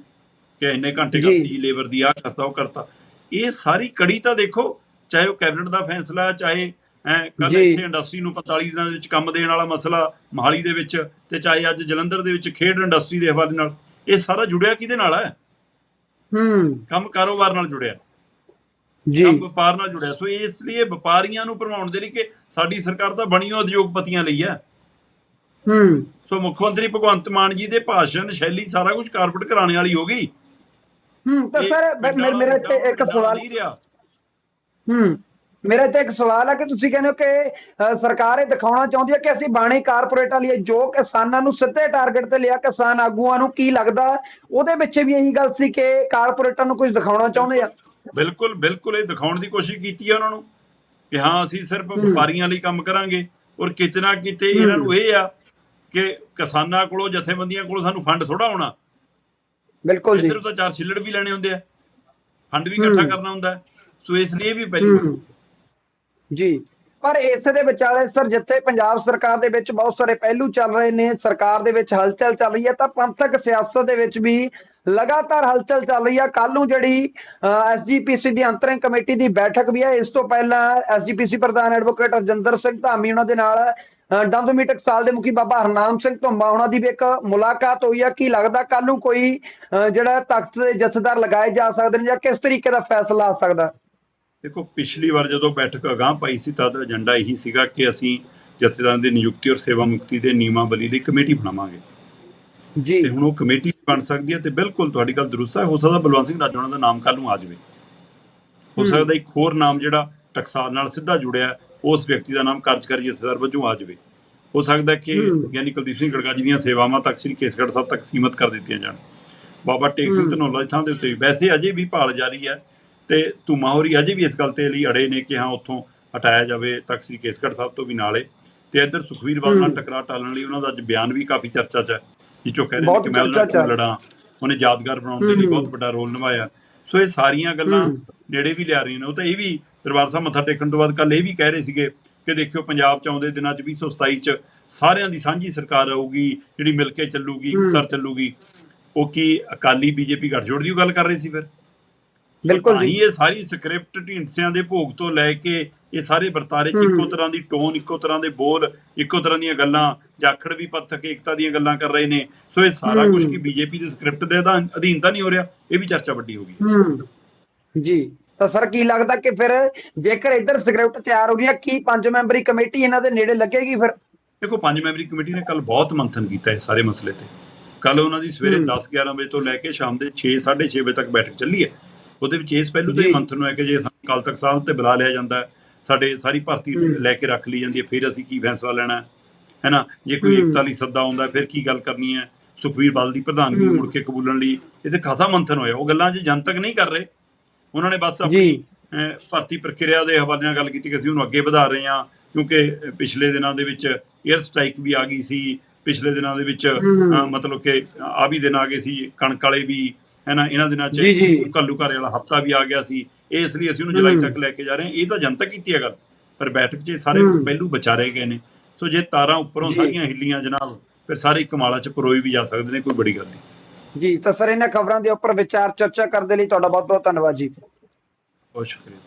ਕਿ ਇੰਨੇ ਘੰਟੇ ਜੀ। ਕਰਤੀ ਲੇਬਰ ਦੀ ਆਹ ਕਰਤਾ ਉਹ ਕਰਤਾ। ਇਹ ਸਾਰੀ ਕੜੀ ਤਾਂ ਦੇਖੋ ਚਾਹੇ ਉਹ ਕੈਬਨਿਟ ਦਾ ਫੈਸਲਾ ਚਾਹੇ ਕੱਲ। ਇੱਥੇ ਇੰਡਸਟਰੀ ਨੂੰ 45 ਦਿਨਾਂ ਦੇ ਵਿੱਚ ਕੰਮ ਦੇਣ ਵਾਲਾ ਮਸਲਾ ਮਹਾਲੀ ਦੇ ਵਿੱਚ ਤੇ ਚਾਹੇ ਅੱਜ ਜਲੰਧਰ ਦੇ ਵਿੱਚ ਖੇਡ ਇੰਡਸਟਰੀ ਦੇ ਹਵਾਲੇ ਨਾਲ ਇਹ ਸਾਰਾ ਜੁੜਿਆ ਕਿਹਦੇ ਨਾਲ ਹੈ? ਹੂੰ। ਕੰਮ ਕਾਰੋਬਾਰ ਨਾਲ ਜੁੜਿਆ। ਜੀ ਵਪਾਰ ਨਾਲ ਜੁੜਿਆ। ਸੋ ਇਸ ਲਈ ਵਪਾਰੀਆਂ ਨੂੰ ਭਰਮਾਉਣ ਦੇ ਲਈ ਕਿ ਸਾਡੀ ਸਰਕਾਰ ਤਾਂ ਬਣੀ ਉਦਯੋਗਪਤੀਆਂ ਲਈ ਹੈ। ਹੂੰ। ਸੋ ਮੁੱਖ ਮੰਤਰੀ ਭਗਵੰਤ ਮਾਨ ਜੀ ਦੇ ਭਾਸ਼ਣ ਸ਼ੈਲੀ ਸਾਰਾ ਕੁਝ ਕਾਰਪੋਰੇਟ ਕਰਾਣੇ ਵਾਲੀ ਹੋ ਗਈ। ਹੂੰ ਤਾਂ ਸਰ ਮੇਰੇ ਤੇ ਦਾ ਇੱਕ ਸਵਾਲ ਨਹੀਂ ਰਿਹਾ। ਹੂੰ ਮੇਰਾ ਤੇ ਇੱਕ ਸਵਾਲ ਹੈ ਕਿ ਤੁਸੀਂ ਕਹਿੰਦੇ ਹੋ ਕਿ ਸਰਕਾਰ ਇਹ ਦਿਖਾਉਣਾ ਚਾਹੁੰਦੀ ਹੈ ਕਿ ਅਸੀਂ ਬਾਣੀ ਕਾਰਪੋਰੇਟ ਹੈ, ਜੋ ਕਿਸਾਨਾਂ ਨੂੰ ਸਿੱਧੇ ਟਾਰਗੇਟ ਤੇ ਲਿਆ ਕਿਸਾਨ ਆਗੂਆਂ ਨੂੰ ਕੀ ਲੱਗਦਾ? ਉਹਦੇ ਵਿੱਚ ਵੀ ਇਹੀ ਗੱਲ ਸੀ ਕਿ ਕਾਰਪੋਰੇਟਾਂ ਨੂੰ ਕੁਝ ਦਿਖਾਉਣਾ ਚਾਹੁੰਦੇ ਆ। ਬਿਲਕੁਲ ਬਿਲਕੁਲ ਇਹ ਦਿਖਾਉਣ ਦੀ ਕੋਸ਼ਿਸ਼ ਕੀਤੀ ਹੈ ਉਹਨਾਂ ਨੂੰ ਕਿ ਹਾਂ ਅਸੀਂ ਸਿਰਫ। ਵਪਾਰੀਆਂ ਲਈ ਕੰਮ ਕਰਾਂਗੇ ਔਰ ਕਿਤੇ ਨਾ ਕਿਤੇ ਇਹਨਾਂ। ਨੂੰ ਇਹ ਆ ਕਿ ਕਿਸਾਨਾਂ ਕੋਲੋਂ ਜਥੇਬੰਦੀਆਂ ਕੋਲੋਂ ਸਾਨੂੰ ਫੰਡ ਥੋੜਾ ਆਉਣਾ ਬਿਲਕੁਲ ਜੀ ਇੱਧਰ ਤਾਂ ਚਾਰ ਛਿੱਲੜ ਵੀ ਲੈਣੇ ਹੁੰਦੇ ਆ ਫੰਡ ਵੀ। ਇਕੱਠਾ ਕਰਨਾ ਹੁੰਦਾ। ਸੋ ਇਸ ਲਈ ਇਹ ਵੀ ਪਹਿਲੀ ਹੂੰ ਜੀ ਪਰ ਇਸ ਦੇ ਵਿਚਾਲੇ ਸਰ ਜਿੱਥੇ ਪੰਜਾਬ ਸਰਕਾਰ ਦੇ ਵਿੱਚ ਬਹੁਤ ਸਾਰੇ ਪਹਿਲੂ ਚੱਲ ਰਹੇ ਨੇ ਸਰਕਾਰ ਦੇ ਵਿੱਚ ਹਲਚਲ ਚੱਲ ਰਹੀ ਹੈ ਤਾਂ ਪੰਥਕ ਸਿਆਸਤ ਦੇ ਵਿੱਚ ਵੀ ਲਗਾਤਾਰ ਹਲਚਲ ਚੱਲ ਰਹੀ ਹੈ ਕੱਲ ਨੂੰ ਜਿਹੜੀ ਐਸਜੀਪੀਸੀ ਦੀ ਅੰਤਰਿਮ ਕਮੇਟੀ ਦੀ ਬੈਠਕ ਵੀ ਹੈ ਇਸ ਤੋਂ ਪਹਿਲਾਂ ਐਸਜੀਪੀਸੀ ਪ੍ਰਧਾਨ ਐਡਵੋਕੇਟ ਰਜਿੰਦਰ ਸਿੰਘ ਧਾਮੀ ਉਹਨਾਂ ਦੇ ਨਾਲ ਅ, ਦੰਦਮੀ ਟਕਸਾਲ ਦੇ ਮੁਖੀ ਬਾਬਾ ਹਰਨਾਮ ਸਿੰਘ ਧੁੰਮਾ ਉਹਨਾਂ ਦੀ ਵੀ ਇੱਕ ਮੁਲਾਕਾਤ ਹੋਈ ਆ। ਕੀ ਲੱਗਦਾ ਕੱਲ ਨੂੰ ਕੋਈ ਜਿਹੜਾ ਤਖਤ ਦੇ ਜਥੇਦਾਰ ਲਗਾਏ ਜਾ ਸਕਦੇ ਨੇ ਜਾਂ ਕਿਸ ਤਰੀਕੇ ਦਾ ਫੈਸਲਾ ਆ ਸਕਦਾ? ਦੇਖੋ ਪਿਛਲੀ ਵਾਰ ਜਦੋਂ ਬੈਠਕ ਅਗਾਂਹ ਪਾਈ ਸੀ ਤਦ ਏਜੰਡਾ ਇਹੀ ਸੀਗਾ ਕਿ ਅਸੀਂ ਜਥੇਦਾਰਾਂ ਦੀ ਨਿਯੁਕਤੀ ਔਰ ਸੇਵਾ ਮੁਕਤੀ ਦੇ ਨਿਯਮਾਂ ਬਲੀ ਲਈ ਕਮੇਟੀ ਬਣਾਵਾਂਗੇ। ਜੀ ਤੇ ਹੁਣ ਉਹ ਕਮੇਟੀ ਬਣ ਸਕਦੀ ਹੈ ਤੇ ਬਿਲਕੁਲ ਤੁਹਾਡੀ ਗੱਲ ਦਰੁਸਤ ਹੈ ਹੋ ਸਕਦਾ ਬਲਵੰਤ ਸਿੰਘ ਰਾਜੋਣਾ ਦਾ ਨਾਮ ਕੱਲ ਨੂੰ ਆ ਜਾਵੇ ਹੋ। ਸਕਦਾ ਇੱਕ ਹੋਰ ਨਾਮ ਜਿਹੜਾ ਟਕਸਾਲ ਨਾਲ ਸਿੱਧਾ ਜੁੜਿਆ ਉਸ ਵਿਅਕਤੀ ਦਾ ਨਾਮ ਕਾਰਜਕਾਰੀ ਜਥੇਦਾਰ ਵਜੋਂ ਆ ਜਾਵੇ ਹੋ ਸਕਦਾ ਕਿ। ਗਿਆਨੀ ਕੁਲਦੀਪ ਸਿੰਘ ਗੜਗਾ ਜੀ ਦੀਆਂ ਸੇਵਾਵਾਂ ਤੱਕ ਸ੍ਰੀ ਕੇਸਗੜ੍ਹ ਸਾਹਿਬ ਤੱਕ ਸੀਮਤ ਕਰ ਦਿੱਤੀਆਂ ਜਾਣ ਬਾਬਾ ਟੇਕ ਸਿੰਘ। ਧਨੌਲਾ ਥਾਂ ਦੇ ਉੱਤੇ ਵੈਸੇ ਅਜੇ ਵੀ ਭਾਲ ਜਾਰੀ ਹੈ ਤੇ ਧੂਮਾ ਹੋਰੀ ਅਜੇ ਵੀ ਇਸ ਗੱਲ ਤੇ ਲਈ ਅੜੇ ਨੇ ਕਿ ਹਾਂ ਉੱਥੋਂ ਹਟਾਇਆ ਜਾਵੇ ਤੱਕ ਸ੍ਰੀ ਕੇਸਗੜ੍ਹ ਸਾਹਿਬ ਤੋਂ ਵੀ ਨਾਲੇ ਤੇ ਇੱਧਰ ਸੁਖਵੀਰ ਬਾਦਲ ਨਾਲ। ਟਕਰਾਅ ਟਾਲਣ ਲਈ ਉਹਨਾਂ ਦਾ ਅੱਜ ਬਿਆਨ ਵੀ ਕਾਫੀ ਚਰਚਾ 'ਚ ਹੈ ਕਹਿ ਰਹੇ ਨੇ ਬਹੁਤ ਕਿ ਮੈਂ 'ਚ ਹੈ। ਨਾਲ ਲੜਾਂ ਉਹਨੇ ਯਾਦਗਾਰ ਬਣਾਉਣ ਦੇ ਲਈ। ਬਹੁਤ ਵੱਡਾ ਰੋਲ ਨਿਭਾਇਆ ਸੋ ਇਹ ਸਾਰੀਆਂ ਗੱਲਾਂ। ਨੇੜੇ ਵੀ ਲਿਆ ਰਹੀਆਂ ਨੇ ਉਹ ਤਾਂ ਇਹ ਵੀ ਦਰਬਾਰ ਸਾਹਿਬ ਮੱਥਾ ਟੇਕਣ ਤੋਂ ਬਾਅਦ ਕੱਲ ਇਹ ਵੀ ਕਹਿ ਰਹੇ ਸੀਗੇ ਕਿ ਦੇਖਿਓ ਪੰਜਾਬ ਚ ਆਉਂਦੇ ਦਿਨਾਂ ਚ 2027 ਚ ਸਾਰਿਆਂ ਦੀ ਸਾਂਝੀ ਸਰਕਾਰ ਆਊਗੀ ਜਿਹੜੀ ਮਿਲ ਕੇ ਚੱਲੂਗੀ। ਇਕਸਰ ਚੱਲੂਗੀ ਉਹ ਕੀ ਅਕਾਲੀ ਬੀਜੇਪੀ ਗੱਠਜੋੜ ਦੀ ਉਹ ਗੱਲ ਕਰ ਰਹੇ ਸੀ ਫਿਰ ਬਿਲਕੁਲ ਜੀ। ਇਹ ਸਾਰੀ ਸਕ੍ਰਿਪਟ ਢੀਂਡਸਿਆਂ ਦੇ ਭੋਗ ਤੋਂ ਲੈ ਕੇ ਇਹ ਸਾਰੇ ਵਰਤਾਰੇ ਚ। ਇੱਕੋ ਤਰ੍ਹਾਂ ਦੀ ਟੋਨ ਇੱਕੋ ਤਰ੍ਹਾਂ ਦੇ ਬੋਲ ਇੱਕੋ ਤਰ੍ਹਾਂ ਦੀਆਂ ਗੱਲਾਂ ਜਾਖੜ ਵੀ ਪੱਥਕ ਏਕਤਾ ਦੀਆਂ ਗੱਲਾਂ ਕਰ ਰਹੇ ਨੇ ਸੋ ਇਹ ਸਾਰਾ। ਕੁਝ ਕੀ ਬੀਜੇਪੀ ਦੇ ਸਕ੍ਰਿਪਟ ਦੇ ਅਧਾਨ- ਤਾਂ ਨਹੀਂ ਹੋ ਰਿਹਾ ਇਹ ਵੀ ਚਰਚਾ ਵੱਡੀ ਹੋ ਗਈ ਜੀ ਤਾਂ ਸਰ ਕੀ ਲੱਗਦਾ ਕਿ ਫਿਰ ਜੇਕਰ ਇੱਧਰ ਸਕ੍ਰਿਪਟ ਤਿਆਰ ਹੋ ਰਹੀ ਹੈ ਕੀ ਪੰਜ ਮੈਂਬਰੀ ਕਮੇਟੀ ਇਹਨਾਂ ਦੇ ਨੇੜੇ ਲੱਗੇਗੀ ਫਿਰ ਦੇਖੋ ਪੰਜ ਮੈਂਬਰੀ ਕਮੇਟੀ ਨੇ ਕੱਲ ਬਹੁਤ ਮੰਥਨ ਕੀਤਾ ਇਸ ਸਾਰੇ ਮਸਲੇ ਤੇ ਕੱਲ ਉਹਨਾਂ ਦੀ ਸਵੇਰੇ ਹੂੰ। 10 11 ਵਜੇ ਤੋਂ ਲੈ ਕੇ ਸ਼ਾਮ ਦੇ 6 6:30 ਵਜੇ ਤੱਕ ਬੈਠਕ ਚੱਲੀ ਹੈ ਉਹਦੇ ਵਿੱਚ ਇਸ ਪਹਿਲੂ ਤੇ ਜੀ। ਮੰਥਨ ਹੋਇਆ ਕਿ ਜੇ ਸਾਨੂੰ ਕੱਲ ਤੱਕ ਸਾਹਿਬ ਤੇ ਬੁਲਾ ਲਿਆ ਜਾਂਦਾ ਹੈ, ਸਾਡੇ ਸਾਰੀ ਭਰਤੀ ਹੂੰ। ਲੈ ਕੇ ਰੱਖ ਲਈ ਜਾਂਦੀ ਹੈ ਫਿਰ ਅਸੀਂ ਕੀ ਫੈਸਲਾ ਲੈਣਾ ਹੈ ਹੈਨਾ ਜੇ ਕੋਈ ਹੂੰ। ਏਕਤਾ ਲਈ ਸੱਦਾ ਆਉਂਦਾ ਹੈ, ਫਿਰ ਕੀ ਗੱਲ ਕਰਨੀ ਹੈ ਸੁਖਵੀਰ ਬਾਦਲ ਦੀ ਪ੍ਰਧਾਨਗੀ ਹੂੰ। ਮੁੜ ਕੇ ਕਬੂਲਣ ਲਈ ਇਹ ਤੇ ਖਾਸਾ ਮੰਥਨ ਹੋਇਆ ਉਹ ਗੱਲਾਂ 'ਚ ਜਨਤਕ ਨਹੀਂ ਕਰ ਰਹੇ ਉਹਨਾਂ ਨੇ ਬਸ ਆਪਣੀ ਭਰਤੀ ਪ੍ਰਕਿਰਿਆ ਦੇ ਹਵਾਲੇ ਨਾਲ ਗੱਲ ਕੀਤੀ ਕਿ ਅਸੀਂ ਉਹਨੂੰ ਅੱਗੇ ਵਧਾ ਰਹੇ ਹਾਂ ਕਿਉਂਕਿ ਪਿਛਲੇ ਦਿਨਾਂ ਦੇ ਵਿੱਚ 에ਅਰ ਸਟ੍ਰਾਈਕ ਵੀ ਆ ਗਈ ਸੀ ਪਿਛਲੇ ਦਿਨਾਂ ਦੇ ਵਿੱਚ ਹੂੰ। ਮਤਲਬ ਕਿ ਆ ਵੀ ਦਿਨ ਆ ਗਏ ਸੀ ਕਣਕ ਵਾਲੇ ਵੀ ਹੈ ਨਾ ਇਹਨਾਂ ਦਿਨਾਂ 'ਚ ਜੀ, ਜੀ। ਕੱਲੂ ਘਰੇ ਵਾਲਾ ਹਫਤਾ ਵੀ ਆ ਗਿਆ ਸੀ ਇਸ ਲਈ ਅਸੀਂ ਉਹਨੂੰ ਜੁਲਾਈ। ਤੱਕ ਲੈ ਕੇ ਜਾ ਰਹੇ ਹਾਂ ਇਹ ਤਾਂ ਜਨਤਕ ਕੀਤੀ ਹੈ ਗੱਲ ਪਰ ਬੈਠਕ 'ਚ ਸਾਰੇ। ਪਹਿਲੂ ਵਿਚਾਰੇ ਗਏ ਨੇ ਸੋ ਜੇ ਤਾਰਾਂ ਉੱਪਰੋਂ। ਸਾਰੀਆਂ ਹਿੱਲੀਆਂ ਜਨਾਬ ਫਿਰ ਸਾਰੇ ਕਮਾਲਾਂ 'ਚ ਪਰੋਏ ਵੀ ਜਾ ਸਕਦੇ ਨੇ ਕੋਈ ਬੜੀ ਗੱਲ ਨਹੀਂ ਜੀ ਤਾਂ ਸਰ ਇਹਨਾਂ ਖਬਰਾਂ ਦੇ ਉੱਪਰ ਵਿਚਾਰ ਚਰਚਾ ਕਰਨ ਦੇ ਲਈ ਤੁਹਾਡਾ ਬਹੁਤ ਬਹੁਤ ਧੰਨਵਾਦ ਜੀ ਬਹੁਤ ਸ਼ੁਕਰੀਆ